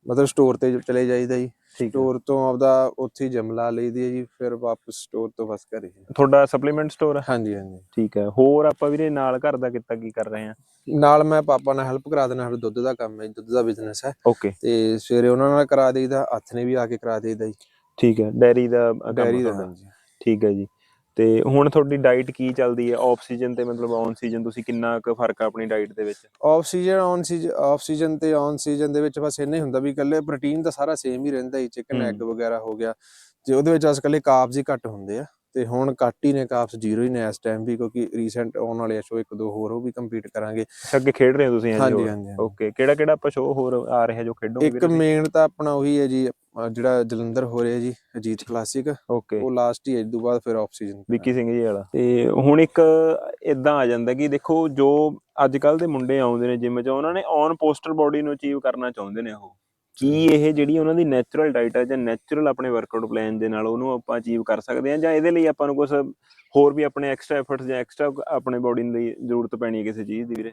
[SPEAKER 2] ਮਤਲਬ ਸਟੋਰ ਤੇ ਚਲੇ ਜਾਈਦਾ ਜੀ। ਸਟੋਰ ਤੋਂ ਆਪਦਾ ਉੱਥੇ ਜਿਮ ਲਾ ਲਈਦੀ ਹੈ ਜੀ ਫਿਰ ਵਾਪਸ ਸਟੋਰ ਤੋਂ ਬਸ ਘਰੇ
[SPEAKER 1] ਤੁਹਾਡਾ ਸਪਲੀਮੈਂਟ ਸਟੋਰ ਹੈ
[SPEAKER 2] ਹਾਂਜੀ ਹਾਂਜੀ।
[SPEAKER 1] ਠੀਕ ਹੈ ਹੋਰ ਆਪਾਂ ਵੀਰੇ ਨਾਲ ਘਰ ਦਾ ਕਿੱਤਾ ਕੀ ਕਰ ਰਹੇ ਹਾਂ
[SPEAKER 2] ਨਾਲ ਮੈਂ ਪਾਪਾ ਨਾਲ ਹੈਲਪ ਕਰਾ ਦੇਣਾ ਸਾਡਾ ਦੁੱਧ ਦਾ ਕੰਮ ਹੈ ਦੁੱਧ ਦਾ ਬਿਜ਼ਨਸ ਹੈ।
[SPEAKER 1] ਓਕੇ
[SPEAKER 2] ਤੇ ਸਵੇਰੇ ਉਹਨਾਂ ਨਾਲ ਕਰਾ ਦੇਈਦਾ ਹੱਥ ਨੇ ਵੀ ਆ ਕੇ ਕਰਾ ਦੇਈਦਾ ਜੀ।
[SPEAKER 1] ਠੀਕ ਹੈ ਡੈਰੀ ਦਾ ਕੰਮ
[SPEAKER 2] ਡੈਰੀ ਦਾ
[SPEAKER 1] ਤੁਹਾਡਾ।
[SPEAKER 2] ਹਾਂਜੀ।
[SPEAKER 1] ਠੀਕ ਹੈ ਜੀ। ਤੇ ਹੁਣ ਤੁਹਾਡੀ ਡਾਈਟ ਕੀ ਚੱਲਦੀ ਹੈ? ਆਫ ਸੀਜ਼ਨ ਤੇ ਮਤਲਬ ਔਨ ਸੀਜ਼ਨ ਤੁਸੀਂ ਕਿੰਨਾ ਕੁ ਫ਼ਰਕ ਆ ਆਪਣੀ ਡਾਈਟ ਦੇ ਵਿੱਚ?
[SPEAKER 2] Off season on season off season ਤੇ ਔਨ ਸੀਜ਼ਨ ਦੇ ਵਿੱਚ ਬਸ ਇੰਨਾ ਹੀ ਹੁੰਦਾ ਵੀ ਇਕੱਲੇ ਪ੍ਰੋਟੀਨ ਤਾਂ ਸਾਰਾ ਸੇਮ ਹੀ ਰਹਿੰਦਾ ਹੀ। ਚਿਕਨ। ਐਗ ਵਗੈਰਾ ਹੋ ਗਿਆ। ਜੇ ਉਹਦੇ ਵਿੱਚ ਅਸ ਇਕੱਲੇ ਕਾਰਬਸ ਹੀ ਘੱਟ ਹੁੰਦੇ ਆ। ਤੇ ਹੁਣ ਘੱਟ ਹੀ ਨੇ ਕਾਰਬਸ ਜ਼ੀਰੋ ਹੀ ਨੇ ਇਸ ਟਾਈਮ ਵੀ ਕਿਉਂਕਿ ਰੀਸੈਂਟ ਆਉਣ ਵਾਲੇ ਸ਼ੋ ਇੱਕ ਦੋ ਹੋਰ ਉਹ ਵੀ ਕੰਪੀਟ ਕਰਾਂਗੇ।
[SPEAKER 1] ਅੱਗੇ ਖੇਡ ਰਹੇ ਹੋ ਤੁਸੀਂ
[SPEAKER 2] ਹਾਂਜੀ
[SPEAKER 1] ਹਾਂਜੀ। ਓਕੇ ਕਿਹੜਾ ਕਿਹੜਾ ਆਪਾਂ ਸ਼ੋਅ ਹੋਰ ਆ ਰਿਹਾ ਜੋ ਖੇਡੋਗੇ
[SPEAKER 2] ਇੱਕ ਮੇਨ ਤਾਂ ਆਪਣਾ ਉਹੀ ਹੈ ਜੀ ਜਿਹੜਾ ਜਲੰਧਰ ਹੋ ਰਿਹਾ ਜੀ ਅਜੀਤ ਕਲਾਸਿਕ
[SPEAKER 1] ਓਕੇ
[SPEAKER 2] ਉਹ ਲਾਸਟ ਹੀ ਹੈ ਤੋਂ ਬਾਅਦ ਫਿਰ ਆਫ ਸੀਜ਼ਨ
[SPEAKER 1] ਵਿੱਕੀ ਸਿੰਘ ਜੀ ਵਾਲਾ। ਤੇ ਹੁਣ ਇੱਕ ਇਦਾਂ ਆ ਜਾਂਦਾ ਕਿ ਦੇਖੋ ਜੋ ਅੱਜ ਕੱਲ ਦੇ ਮੁੰਡੇ ਆਉਂਦੇ ਨੇ ਜਿਮ 'ਚ ਉਹਨਾਂ ਨੇ ਔਨ ਪੋਸਟਰ ਬਾਡੀ ਨੂੰ ਅਚੀਵ ਕਰਨਾ ਚਾਹੁੰਦੇ ਨੇ ਉਹ। ਕੀ ਇਹ ਜਿਹੜੀ ਉਹਨਾਂ ਦੀ ਨੈਚੁਰਲ ਡਾਈਟ ਹੈ ਜਾਂ ਨੈਚੁਰਲ ਆਪਣੇ ਵਰਕਆਊਟ ਪਲਾਨ ਦੇ ਨਾਲ ਉਹਨੂੰ ਆਪਾਂ ਅਚੀਵ ਕਰ ਸਕਦੇ ਹਾਂ? ਜਾਂ ਇਹਦੇ ਲਈ ਆਪਾਂ ਨੂੰ ਕੁਝ ਹੋਰ ਵੀ ਆਪਣੇ ਐਕਸਟਰਾ ਐਫਰਟਸ ਜਾਂ ਐਕਸਟਰਾ ਆਪਣੇ ਬਾਡੀ ਲਈ ਜ਼ਰੂਰਤ ਪੈਣੀ ਹੈ ਕਿਸੇ ਚੀਜ਼ ਦੀ ਵੀਰੇ?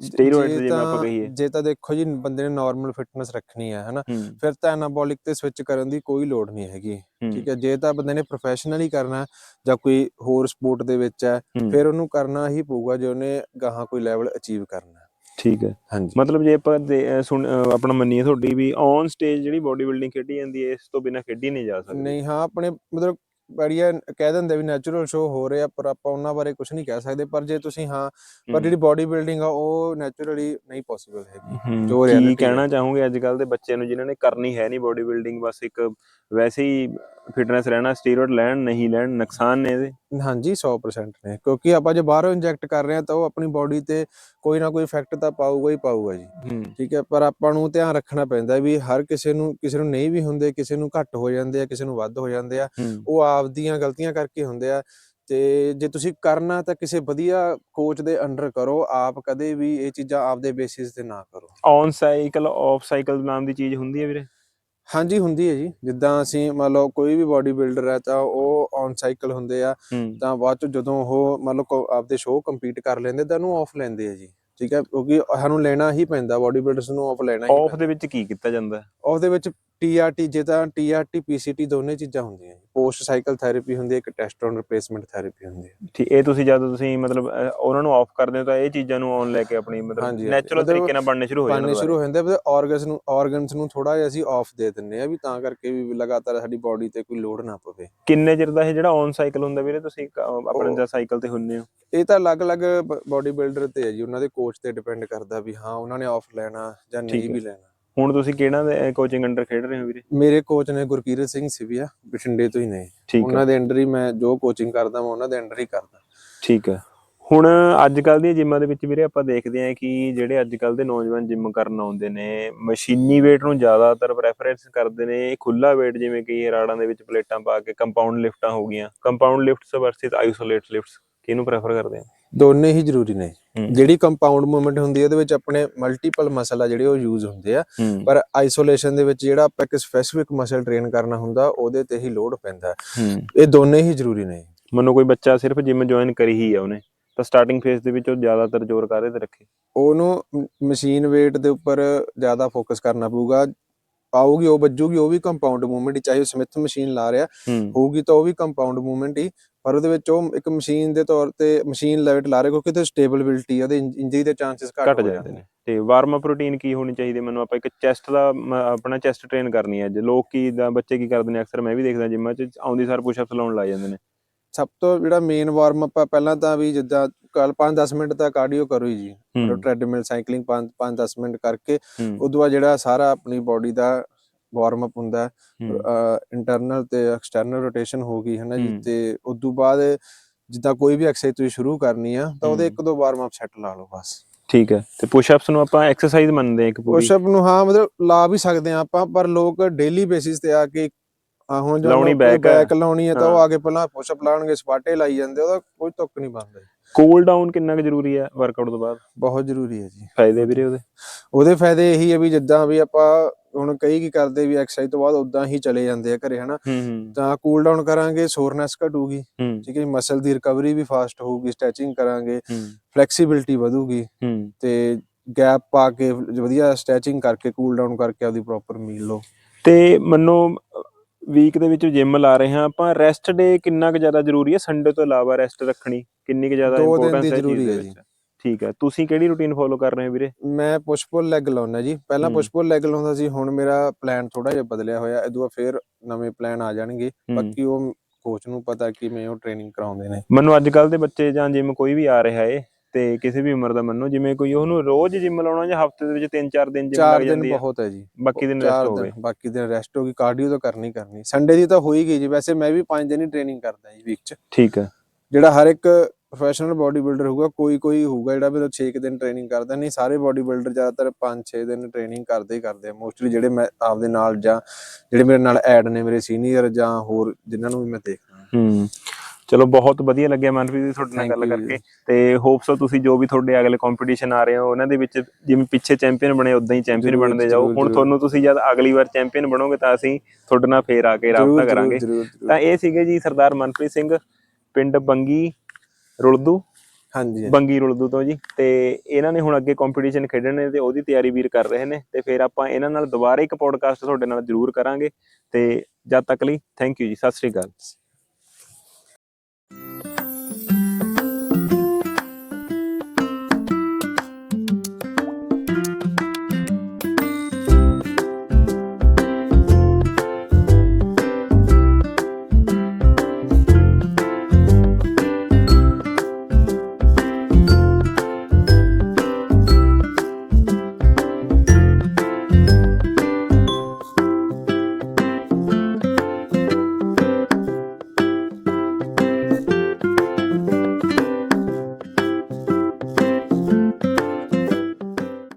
[SPEAKER 1] ਸਟੀਰੋਇਡਸ ਜਿਵੇਂ ਆਪਾਂ ਕਹੀਏ।
[SPEAKER 2] ਜੇ ਤਾਂ ਦੇਖੋ ਜੀ ਬੰਦੇ ਨੇ ਨਾਰਮਲ ਫਿਟਨੈਸ ਰੱਖਣੀ ਹੈ ਹਨਾ? ਫਿਰ ਤਾਂ ਐਨਾਬੋਲਿਕ ਤੇ ਸਵਿਚ ਕਰਨ ਦੀ ਕੋਈ ਲੋੜ ਨਹੀਂ ਹੈਗੀ। ਠੀਕ ਹੈ ਜੇ ਤਾਂ ਬੰਦੇ ਨੇ ਪ੍ਰੋਫੈਸ਼ਨਲੀ ਕਰਨਾ ਜਾਂ ਕੋਈ ਹੋਰ ਸਪੋਰਟ ਦੇ ਵਿੱਚ ਹੈ। ਫਿਰ ਉਹਨੂੰ ਕਰਨਾ ਹੀ ਪਊਗਾ ਜੇ ਉਹਨੇ ਗਾਹਾਂ ਕੋਈ ਲੈਵਲ ਅਚੀਵ ਕਰਨਾ
[SPEAKER 1] ਠੀਕ ਹੈ।
[SPEAKER 2] ਹਾਂਜੀ।
[SPEAKER 1] ਮਤਲਬ ਜੇ ਆਪਾਂ ਦੇ- ਅਹ ਸੁਣ ਅਹ ਆਪਣਾ ਮੰਨੀਏ ਤੁਹਾਡੀ ਵੀ ਔਨ ਸਟੇਜ ਜਿਹੜੀ ਬਾਡੀ ਬਿਲਡਿੰਗ ਖੇਡੀ ਜਾਂਦੀ ਹੈ ਇਸ ਤੋਂ ਬਿਨਾ ਖੇਡੀ ਨਹੀਂ ਜਾ ਸਕਦੀ।
[SPEAKER 2] ਨਹੀਂ ਹਾਂ ਆਪਣੇ ਮਤਲਬ ਬੜੀਆ ਕਹਿ ਦਿੰਦੇ ਵੀ ਨੈਚੁਰਲ ਸ਼ੋ ਹੋ ਰਿਹਾ ਪਰ ਆਪਾਂ ਉਹਨਾਂ ਬਾਰੇ ਕੁਝ ਨਹੀਂ ਕਹਿ ਸਕਦੇ। ਪਰ ਜੇ ਤੁਸੀਂ ਹਾਂ ਪਰ। ਜਿਹੜੀ ਬਾਡੀ ਬਿਲਡਿੰਗ ਆ ਉਹ ਨੈਚੁਰਲੀ ਨਹੀਂ ਪੋਸੀਬਲ ਹੈਗੀ।
[SPEAKER 1] ਹੂੰ,
[SPEAKER 2] ਜੋ
[SPEAKER 1] ਕੀ
[SPEAKER 2] reality ਹੈ।
[SPEAKER 1] ਕਹਿਣਾ ਚਾਹੋਗੇ ਅੱਜ ਕੱਲ ਦੇ ਬੱਚਿਆਂ ਨੂੰ ਜਿਨ੍ਹਾਂ ਨੇ ਕਰਨੀ ਹੈ ਨਹੀਂ ਬਾਡੀ ਬਿਲਡਿੰਗ ਬਸ ਇੱਕ ਵੈਸੇ ਹੀ ਫਿਟਨੈਸ ਰਹਿਣਾ ਸਟੀਰੋਇਡ ਲੈਣ ਨਹੀਂ ਲੈਣ ਨੁਕਸਾਨ ਨੇ ਇਹਦੇ।
[SPEAKER 2] ਹਾਂਜੀ 100% ਨੇ। ਕਿਉਂਕਿ ਆਪਾਂ ਜੇ ਬਾਹਰੋਂ ਇੰਜੈਕਟ ਕਰ ਰਹੇ ਹਾਂ ਤਾਂ ਉਹ ਆਪਣੀ ਬਾਡੀ ਤੇ ਕੋਈ ਨਾ ਕੋਈ ਇਫੈਕਟ ਤਾਂ ਪਾਊਗਾ ਹੀ ਪਾਊਗਾ ਜੀ। ਠੀਕ ਹੈ ਪਰ ਆਪਾਂ ਨੂੰ ਧਿਆਨ ਰੱਖਣਾ ਪੈਂਦਾ ਵੀ ਹਰ ਕਿਸੇ ਨੂੰ ਕਿਸੇ ਨੂੰ ਨਹੀਂ ਵੀ ਹੁੰਦੇ ਕਿਸੇ ਨੂੰ ਘੱਟ ਹੋ ਜਾਂਦੇ ਆ ਕਿਸੇ ਨੂੰ ਵੱਧ ਹੋ ਜਾਂਦੇ ਆ ਉਹ ਆਪਦੀਆਂ ਗਲਤੀਆਂ ਕਰਕੇ ਹੁੰਦੇ ਆ। ਤੇ ਜੇ ਤੁਸੀਂ ਕਰਨਾ ਤਾਂ ਕਿਸੇ ਵਧੀਆ ਕੋਚ ਦੇ ਅੰਡਰ ਕਰੋ ਆਪ ਕਦੇ ਵੀ ਇਹ ਚੀਜ਼ਾਂ ਆਪਦੇ ਬੇਸਿਸ ਤੇ ਨਾ ਕਰੋ।
[SPEAKER 1] ਔਨ ਸਾਈਕਲ ਆਫ ਸਾਈਕਲ ਨਾਮ ਦੀ ਚੀਜ਼ ਹੁੰਦੀ ਹੈ ਵੀਰੇ?
[SPEAKER 2] ਹਾਂਜੀ ਹੁੰਦੀ ਹੈ ਜੀ। ਜਿੱਦਾਂ ਅਸੀਂ ਮੰਨ ਲਓ ਕੋਈ ਵੀ ਬਾਡੀ ਬਿਲਡਰ ਹੈ ਤਾਂ ਉਹ ਔਨ ਸਾਈਕਲ ਹੁੰਦੇ ਆ।
[SPEAKER 1] ਹੂੰ।
[SPEAKER 2] ਤਾਂ ਬਾਅਦ ਚ ਜਦੋਂ ਉਹ ਮੰਨ ਲਓ ਕੋ- ਆਪਦੇ ਸ਼ੋਅ ਕੰਪੀਟ ਕਰ ਲੈਂਦੇ ਤਾਂ ਉਹਨੂੰ ਆਫ ਲੈਂਦੇ ਆ ਜੀ। ਠੀਕ ਹੈ? ਕਿਉਂਕਿ ਸਾਨੂੰ ਲੈਣਾ ਹੀ ਪੈਂਦਾ ਬਾਡੀ ਬਿਲਡਰਸ ਨੂੰ ਆਫ ਲੈਣਾ ਹੀ
[SPEAKER 1] ਆਫ ਦੇ ਵਿੱਚ ਕੀ ਕੀਤਾ ਜਾਂਦਾ? ਹੈ?
[SPEAKER 2] ਆਫ ਦੇ ਵਿੱਚ ਟੀਆਰਟੀ ਜੇ ਤਾਂ ਟੀਆਰਟੀ ਪੀਸੀਟੀ ਦੋਨੇ ਚੀਜ਼ਾਂ ਹੁੰਦੀਆਂ ਜੀ। ਪੋਸਟ ਸਾਈਕਲ ਥੈਰੇਪੀ ਹੁੰਦੀ ਹੈ ਇੱਕ ਟੈਸਟੋਨ ਰਿਪਲੇਸਮੈਂਟ ਥੈਰੇਪੀ ਹੁੰਦੀ ਹੈ।
[SPEAKER 1] ਠੀਕ ਇਹ ਤੁਸੀਂ ਜਦੋਂ ਤੁਸੀਂ ਮਤਲਬ ਅਹ, ਉਹਨਾਂ ਨੂੰ ਆਫ ਕਰਦੇ ਹੋ ਤਾਂ ਇਹ ਚੀਜ਼ਾਂ ਨੂੰ ਔਨ ਲੈ ਕੇ ਆਪਣੀ ਮਤਲਬ
[SPEAKER 2] ਹਾਂਜੀ, ਹਾਂਜੀ।
[SPEAKER 1] ਨੈਚੁਰਲ
[SPEAKER 2] ਮਤਲਬ
[SPEAKER 1] ਤਰੀਕੇ ਨਾਲ ਬਣਨੇ ਸ਼ੁਰੂ ਹੋ
[SPEAKER 2] ਬਣਨੇ
[SPEAKER 1] ਜਾਂਦੇ
[SPEAKER 2] ਸ਼ੁਰੂ ਹੋ ਜਾਂਦੇ ਆ ਆਰਗਨਸ ਨੂੰ ਆਰਗਨਸ ਨੂੰ ਥੋੜਾ ਜਿਹਾ ਅਸੀਂ ਆਫ ਦੇ ਦਿੰਨੇ ਆ ਵੀ ਤਾਂ ਕਰਕੇ ਵੀ ਲਗਾਤਾਰ ਸਾਡੀ ਬਾਡੀ ਤੇ ਕੋਈ ਲੋਡ ਨਾ ਪਵੇ।
[SPEAKER 1] ਕਿੰਨੇ ਚਿਰ ਦਾ ਇਹ ਜਿਹੜਾ ਔਨ ਸਾਈਕਲ ਹੁੰਦਾ ਵੀਰੇ ਤੁਸੀਂ ਆਪਣੇ
[SPEAKER 2] ਉਹ-
[SPEAKER 1] ਸਾਈਕਲ ਤੇ ਹੁੰਨੇ ਹੋ?
[SPEAKER 2] ਇਹ ਤਾਂ ਅਲੱਗ-ਅਲੱਗ ਬਾਡੀ ਬਿਲਡਰ ਤੇ ਹੈ ਜੀ ਉਹਨਾਂ ਦੇ ਕੋਚ ਤੇ ਡਿਪੈਂਡ ਕਰਦਾ ਵੀ ਹਾਂ ਉਹਨਾਂ ਨੇ ਆਫ ਲੈਣਾ ਜਾਂ
[SPEAKER 1] ਠੀਕ
[SPEAKER 2] ਨਹੀਂ
[SPEAKER 1] ਹੈ।
[SPEAKER 2] ਵੀ ਲੈਣਾ।
[SPEAKER 1] ਹੁਣ ਤੁਸੀਂ ਕਿਹੜਾ ਕੋਚਿੰਗ ਅੰਡਰ ਖੇਡ ਰਹੇ ਹੋ ਵੀਰੇ?
[SPEAKER 2] ਮੇਰੇ ਕੋਚ ਨੇ ਗੁਰਕੀਰਤ ਸਿੰਘ ਸਿਵਿਆ ਬਠਿੰਡੇ ਤੋਂ ਹੀ ਨੇ ਉਹਨਾਂ ਦੇ ਅੰਡਰ ਹੀ ਮੈਂ ਜੋ ਕੋਚਿੰਗ ਕਰਦਾ ਮੈਂ ਉਹਨਾਂ ਦੇ ਅੰਡਰ ਹੀ ਕਰਦਾ।
[SPEAKER 1] ਠੀਕ ਹੈ ਹੁਣ ਅੱਜ ਕੱਲ ਦੀਆਂ ਜਿਮਾਂ ਦੇ ਵਿੱਚ ਵੀਰੇ ਆਪਾਂ ਦੇਖਦੇ ਹਾਂ ਕਿ ਜਿਹੜੇ ਅੱਜ ਕੱਲ ਦੇ ਨੌਜਵਾਨ ਜਿਮ ਕਰਨ ਆਉਂਦੇ ਨੇ ਮਸ਼ੀਨੀ weight ਨੂੰ ਜ਼ਿਆਦਾਤਰ ਪ੍ਰੈਫਰੈਂਸ ਕਰਦੇ ਨੇ ਖੁੱਲਾ weight ਜਿਵੇਂ ਕਿ ਰਾੜਾਂ ਦੇ ਵਿੱਚ ਪਲੇਟਾਂ ਪਾ ਕੇ ਕੰਪਾਊਂਡ ਲਿਫਟਾਂ ਹੋ ਗਈਆਂ। Compound lifts versus isolate lifts ਕਿਹਨੂੰ ਪ੍ਰੈਫਰ ਕਰਦੇ ਆ?
[SPEAKER 2] ਦੋਨੇ ਹੀ ਜ਼ਰੂਰੀ ਨੇ। ਜਿਹੜੀ ਕੰਪਾਊਂਡ ਮੂਵਮੈਂਟ ਹੁੰਦੀ ਹੈ ਉਹਦੇ ਵਿੱਚ ਆਪਣੇ ਮਲਟੀਪਲ ਮਸਲ ਆ ਜਿਹੜੇ ਉਹ ਯੂਜ਼ ਹੁੰਦੇ ਆ। ਪਰ ਆਈਸੋਲੇਸ਼ਨ ਦੇ ਵਿੱਚ ਜਿਹੜਾ ਆਪਾਂ ਇੱਕ ਸਪੈਸੀਫਿਕ ਮਸਲ ਟ੍ਰੇਨ ਕਰਨਾ ਹੁੰਦਾ ਉਹਦੇ ਤੇ ਹੀ ਲੋਡ ਪੈਂਦਾ। ਇਹ ਦੋਨੇ ਹੀ ਜ਼ਰੂਰੀ ਨੇ।
[SPEAKER 1] ਮੰਨੋ ਕੋਈ ਬੱਚਾ ਸਿਰਫ ਜਿਮ ਜੁਆਇਨ ਕਰੀ ਹੀ ਆ ਉਹਨੇ ਤਾਂ ਸਟਾਰਟਿੰਗ ਫੇਸ ਦੇ ਵਿੱਚ ਉਹ ਜ਼ਿਆਦਾਤਰ ਜ਼ੋਰ ਕਾਹਦੇ ਤੇ ਰੱਖੇ?
[SPEAKER 2] ਉਹਨੂੰ ਮਸ਼ੀਨ weight ਦੇ ਉੱਪਰ ਜ਼ਿਆਦਾ ਫੋਕਸ ਕਰਨਾ ਪਊਗਾ। ਆਊਗੀ ਉਹ ਵੱਜੂਗੀ ਉਹ ਵੀ ਕੰਪਾਊਂਡ ਮੂਵਮੈਂਟ ਹੀ ਚਾਹੇ ਉਹ ਸਮਿਥ ਮਸ਼ੀਨ ਲਾ ਰਿਹਾ। ਹੋਊਗੀ ਤਾਂ ਉਹ ਵੀ ਕੰਪਾਊਂਡ ਮੂਵਮੈਂਟ ਹੀ। ਪਰ ਉਹਦੇ ਵਿੱਚ ਉਹ ਇੱਕ ਮਸ਼ੀਨ ਦੇ ਤੌਰ ਤੇ ਮਸ਼ੀਨ ਲੈਵਲ ਲਾ ਰਿਹਾ ਕਿਉਂਕਿ ਤੇ ਸਟੇਬਿਲਿਟੀ ਉਹਦੇ ਇੰਜਰੀ ਦੇ ਚਾਂਸਸ ਘੱਟ
[SPEAKER 1] ਜਾਂਦੇ ਨੇ। ਤੇ ਵਾਰਮ ਅਪ ਰੂਟੀਨ ਕੀ ਹੋਣੀ ਚਾਹੀਦੀ? ਮੈਨੂੰ ਆਪਾਂ ਇੱਕ ਚੈਸਟ ਦਾ ਆਪਣਾ ਚੈਸਟ ਟ੍ਰੇਨ ਕਰਨੀ ਹੈ ਅੱਜ। ਲੋਕ ਕੀ ਦਾ ਬੱਚੇ ਕੀ ਕਰਦੇ ਨੇ? ਅਕਸਰ ਮੈਂ ਵੀ ਦੇਖਦਾ ਜਿੰਮਾਂ 'ਚ ਆਉਂਦੀ ਸਾਰ ਪੁਸ਼ ਅਪਸ ਲਾਉਣ ਲੱਗ ਜਾਂਦੇ ਨੇ।
[SPEAKER 2] ਸਭ ਤੋਂ ਜਿਹੜਾ ਮੇਨ ਵਾਰਮ ਅਪ ਆ ਪਹਿਲਾਂ ਤਾਂ ਵੀ ਜਿੱਦਾਂ ਕੱਲ 5-10 ਮਿੰਟ ਤਾਂ ਕਾਰਡੀਓ ਕਰੋ ਜੀ। ਟ੍ਰੈਡਮਿਲ ਸਾਈਕਲਿੰਗ 5-10 ਮਿੰਟ ਕਰਕੇ। ਉਦੋਂ ਬਾਅਦ ਜਿਹੜਾ ਸਾਰਾ ਆਪਣੀ ਬਾਡੀ ਦਾ ਵਾਰਮ ਅਪ ਹੁੰਦਾ ਇੰਟਰਨਲ ਤੇ ਐਕਸਟਰਨਲ ਰੋਟੇਸ਼ਨ ਹੋ ਗਈ ਹੈ ਨਾ ਜੀ। ਤੇ ਉਦੋਂ ਬਾਅਦ ਜਿੱਦਾਂ ਕੋਈ ਵੀ ਐਕਸਰਸਾਈਜ਼ ਤੁਸੀਂ ਸ਼ੁਰੂ ਕਰਨੀ ਆ ਤਾਂ ਉਹਦੇ। ਇੱਕ ਦੋ ਵਾਰਮ ਅਪ ਸੈੱਟ ਲਾ ਲਓ ਬਸ
[SPEAKER 1] ਠੀਕ ਹੈ ਤੇ ਪੁਸ਼ ਅਪਸ ਨੂੰ ਆਪਾਂ ਐਕਸਰਸਾਈਜ਼ ਮੰਨਦੇ ਹਾਂ ਇੱਕ ਪੂਰੀ
[SPEAKER 2] ਪੁਸ਼ਅਪ ਨੂੰ ਹਾਂ ਮਤਲਬ ਲਾ ਵੀ ਸਕਦੇ ਆ ਆਪਾਂ ਪਰ ਲੋਕ ਡੇਲੀ ਬੇਸਿਸ ਤੇ ਆ ਕੇ ਆ ਹੁਣ ਜਦੋਂ। ਬੈਕ ਲਾਉਣੀ ਹੈ ਤਾਂ ਉਹ। ਆ ਕੇ ਪਹਿਲਾਂ ਪੁਸ਼ਅਪ ਲਾਉਣਗੇ ਸਪਾਟੇ ਲਾਈ ਜਾਂਦੇ ਉਹਦਾ ਕੋਈ ਤੁੱਕ ਨਹੀਂ ਬਣਦਾ।
[SPEAKER 1] ਕੂਲ ਡਾਊਨ ਕਿੰਨਾ ਕੁ ਜ਼ਰੂਰੀ ਹੈ ਵਰਕਆਊਟ ਤੋਂ ਬਾਅਦ
[SPEAKER 2] ਬਹੁਤ ਜ਼ਰੂਰੀ ਹੈ ਜੀ
[SPEAKER 1] ਫਾਇਦੇ ਵੀਰੇ ਉਹਦੇ
[SPEAKER 2] ਉਹਦੇ ਫਾਇਦੇ ਇਹੀ ਹੈ ਵੀ ਜਿੱਦਾਂ ਵੀ ਆਪਾਂ ਹੁਣ ਕਈ ਕੀ ਕਰਦੇ ਵੀ ਐਕਸਰਸਾਈਜ਼ ਤੋਂ ਬਾਅਦ ਉਦਾਂ ਹੀ ਚਲੇ ਜਾਂਦੇ ਆ ਘਰੇ ਹਨਾ? ਤਾਂ ਕੂਲ ਡਾਊਨ ਕਰਾਂਗੇ ਸੋਰਨੈਸ ਘਟੂਗੀ ਠੀਕ ਹੈ ਮਸਲ ਦੀ ਰਿਕਵਰੀ ਵੀ ਫਾਸਟ ਹੋਊਗੀ ਸਟ੍ਰੈਚਿੰਗ ਕਰਾਂਗੇ ਫਲੈਕਸੀਬਿਲਟੀ ਵਧੂਗੀ ਤੇ ਗੈਪ ਪਾ ਕੇ ਵਧੀਆ ਸਟ੍ਰੈਚਿੰਗ ਕਰਕੇ ਕੂਲ ਡਾਊਨ ਕਰਕੇ ਆਪਦੀ ਪ੍ਰੋਪਰ ਮੀਲ ਲਓ।
[SPEAKER 1] ਤੇ ਮੰਨੋ ਵੀਕ ਦੇ ਵਿੱਚ ਜਿਮ ਲਾ ਰਹੇ ਹਾਂ ਆਪਾਂ ਰੈਸਟ ਡੇ ਕਿੰਨਾ ਕੁ ਜ਼ਿਆਦਾ ਜ਼ਰੂਰੀ ਹੈ? ਸੰਡੇ ਤੋਂ ਇਲਾਵਾ ਰੈਸਟ ਰੱਖਣੀ ਕਿੰਨੀ ਕੁ ਜ਼ਿਆਦਾ
[SPEAKER 2] ਦੋ ਦਿਨ
[SPEAKER 1] ਇੰਪੋਰਟੈਂਸ
[SPEAKER 2] ਦੀ
[SPEAKER 1] ਹੈ
[SPEAKER 2] ਜ਼ਰੂਰੀ
[SPEAKER 1] ਚੀਜ਼ ਦੇ
[SPEAKER 2] ਹੈ
[SPEAKER 1] ਵਿੱਚ? ਠੀਕ ਹੈ। ਤੁਸੀਂ ਕਿਹੜੀ ਰੂਟੀਨ ਫੋਲੋ ਕਰ ਰਹੇ ਹੋ ਵੀਰੇ?
[SPEAKER 2] ਮੈਂ ਪੁਸ਼ ਪੁੱਲ ਲੈਗ ਲਾਉਣਾ ਜੀ। ਪਹਿਲਾਂ। ਪੁਸ਼ ਪੁੱਲ ਲੈਗ ਲਾਉਂਦਾ ਸੀ ਹੁਣ ਮੇਰਾ ਪਲਾਨ ਥੋੜਾ ਜਿਹਾ ਬਦਲਿਆ ਹੋਇਆ। ਤੋਂ ਫਿਰ ਨਵੇਂ ਪਲਾਨ ਆ ਜਾਣਗੇ। ਬਾਕੀ ਉਹ ਕੋਚ ਨੂੰ ਪਤਾ ਕਿਵੇਂ ਉਹ ਟ੍ਰੇਨਿੰਗ ਕਰਾਉਂਦੇ ਨੇ।
[SPEAKER 1] ਮੈਨੂੰ ਅੱਜ ਕੱਲ ਦੇ ਬੱਚੇ ਜਾਂ ਜਿਮ ਕੋਈ ਵੀ ਆ ਰਿਹਾ ਏ ਤੇ ਕਿਸੇ ਵੀ ਉਮਰ ਦਾ ਮੰਨੋ ਜਿਵੇਂ ਕੋਈ ਉਹਨੂੰ ਰੋਜ਼ ਜਿਮ ਲਾਉਣਾ ਜਾਂ ਹਫ਼ਤੇ ਦੇ ਵਿੱਚ 3-4 ਦਿਨ ਜਿਮ ਲੱਗ
[SPEAKER 2] ਦਿਨ
[SPEAKER 1] ਜਾਂਦੀ ਹੈ
[SPEAKER 2] ਬਹੁਤ ਹੈ ਜੀ।
[SPEAKER 1] ਬਾਕੀ ਦਿਨ ਰੈਸਟ ਹੋਵੇ।
[SPEAKER 2] ਬਾਕੀ ਦਿਨ ਰੈਸਟ ਹੋਗੀ ਕਾਰਡੀਓ ਤਾਂ ਕਰਨੀ ਕਰਨੀ। ਸੰਡੇ ਦੀ ਤਾਂ ਹੋ ਹੀ ਗਈ ਜੀ। ਵੈਸੇ ਮੈਂ ਵੀ 5 ਦਿਨ ਹੀ ਟ੍ਰੇਨਿੰਗ ਕਰਦਾ ਜੀ ਵੀਕ ਚ।
[SPEAKER 1] ਠੀਕ ਹੈ।
[SPEAKER 2] ਜਿਹੜਾ ਹਰ ਇੱਕ ਪ੍ਰੋਫੈਸ਼ਨਲ ਬਾਡੀ ਬਿਲਡਰ ਹੋਊਗਾ ਕੋਈ ਕੋਈ ਹੋਊਗਾ ਜਿਹੜਾ ਵੀ 6 ਦਿਨ ਟ੍ਰੇਨਿੰਗ ਕਰਦਾ ਨਹੀਂ ਸਾਰੇ ਬਾਡੀ ਬਿਲਡਰ ਜ਼ਿਆਦਾਤਰ 5-6 ਦਿਨ ਟ੍ਰੇਨਿੰਗ ਕਰਦੇ ਹੀ ਕਰਦੇ ਆ ਮੋਸਟਲੀ ਜਿਹੜੇ ਮੈਂ ਆਪਦੇ ਨਾਲ ਜਾਂ ਜਿਹੜੇ ਮੇਰੇ ਨਾਲ ਐਡ ਨੇ ਮੇਰੇ ਸੀਨੀਅਰ ਜਾਂ ਹੋਰ ਜਿਨ੍ਹਾਂ ਨੂੰ ਵੀ ਮੈਂ ਦੇਖਦਾ
[SPEAKER 1] ਹੂੰ ਚਲੋ ਬਹੁਤ ਵਧੀਆ ਲੱਗਿਆ ਮਨਪ੍ਰੀਤ ਜੀ ਤੁਹਾਡੇ ਨਾਲ ਗੱਲ ਕਰਕੇ। ਤੇ ਹੋਪਸ ਤੁਸੀਂ ਜੋ ਵੀ ਤੁਹਾਡੇ ਅਗਲੇ ਕੰਪੀਟੀਸ਼ਨ ਆ ਰਹੇ ਹੋ ਉਹਨਾਂ ਦੇ ਵਿੱਚ ਜਿਵੇਂ ਪਿੱਛੇ ਚੈਂਪੀਅਨ ਬਣੇ ਉਦਾਂ ਹੀ ਚੈਂਪੀਅਨ ਬਣਦੇ ਜਾਓ ਹੁਣ। ਤੁਹਾਨੂੰ ਤੁਸੀਂ ਜਦ ਅਗਲੀ ਵਾਰ ਚੈਂਪੀਅਨ ਬਣੋਗੇ ਤਾਂ ਅਸੀਂ ਤੁਹਾਡੇ ਨਾਲ ਫੇਰ ਆ ਕੇ ਰਾਬਤਾ ਕਰਾਂਗੇ। ਤਾਂ ਇਹ ਸੀਗੇ ਜੀ ਸਰਦਾਰ ਮਨਪ੍ਰੀਤ ਸਿੰਘ ਪਿੰਡ ਬੰਗੀ ਰੁਲਦੂ?
[SPEAKER 2] ਹਾਂਜੀ।
[SPEAKER 1] ਬੰਗੀ ਰੁਲਦੂ ਤੋਂ ਜੀ। ਤੇ ਇਹਨਾਂ ਨੇ ਹੁਣ ਅੱਗੇ ਕੰਪੀਟੀਸ਼ਨ ਖੇਡਣੇ ਤੇ ਉਹਦੀ ਤਿਆਰੀ ਵੀਰ ਕਰ ਰਹੇ ਨੇ। ਤੇ ਫਿਰ ਆਪਾਂ ਇਹਨਾਂ ਨਾਲ ਦੁਬਾਰਾ ਇੱਕ ਪੋਡਕਾਸਟ ਤੁਹਾਡੇ ਨਾਲ ਜ਼ਰੂਰ ਕਰਾਂਗੇ। ਤੇ ਜਦ ਤੱਕ ਲਈ ਥੈਂਕ ਯੂ ਜੀ। ਸਤਿ ਸ੍ਰੀ ਅਕਾਲ।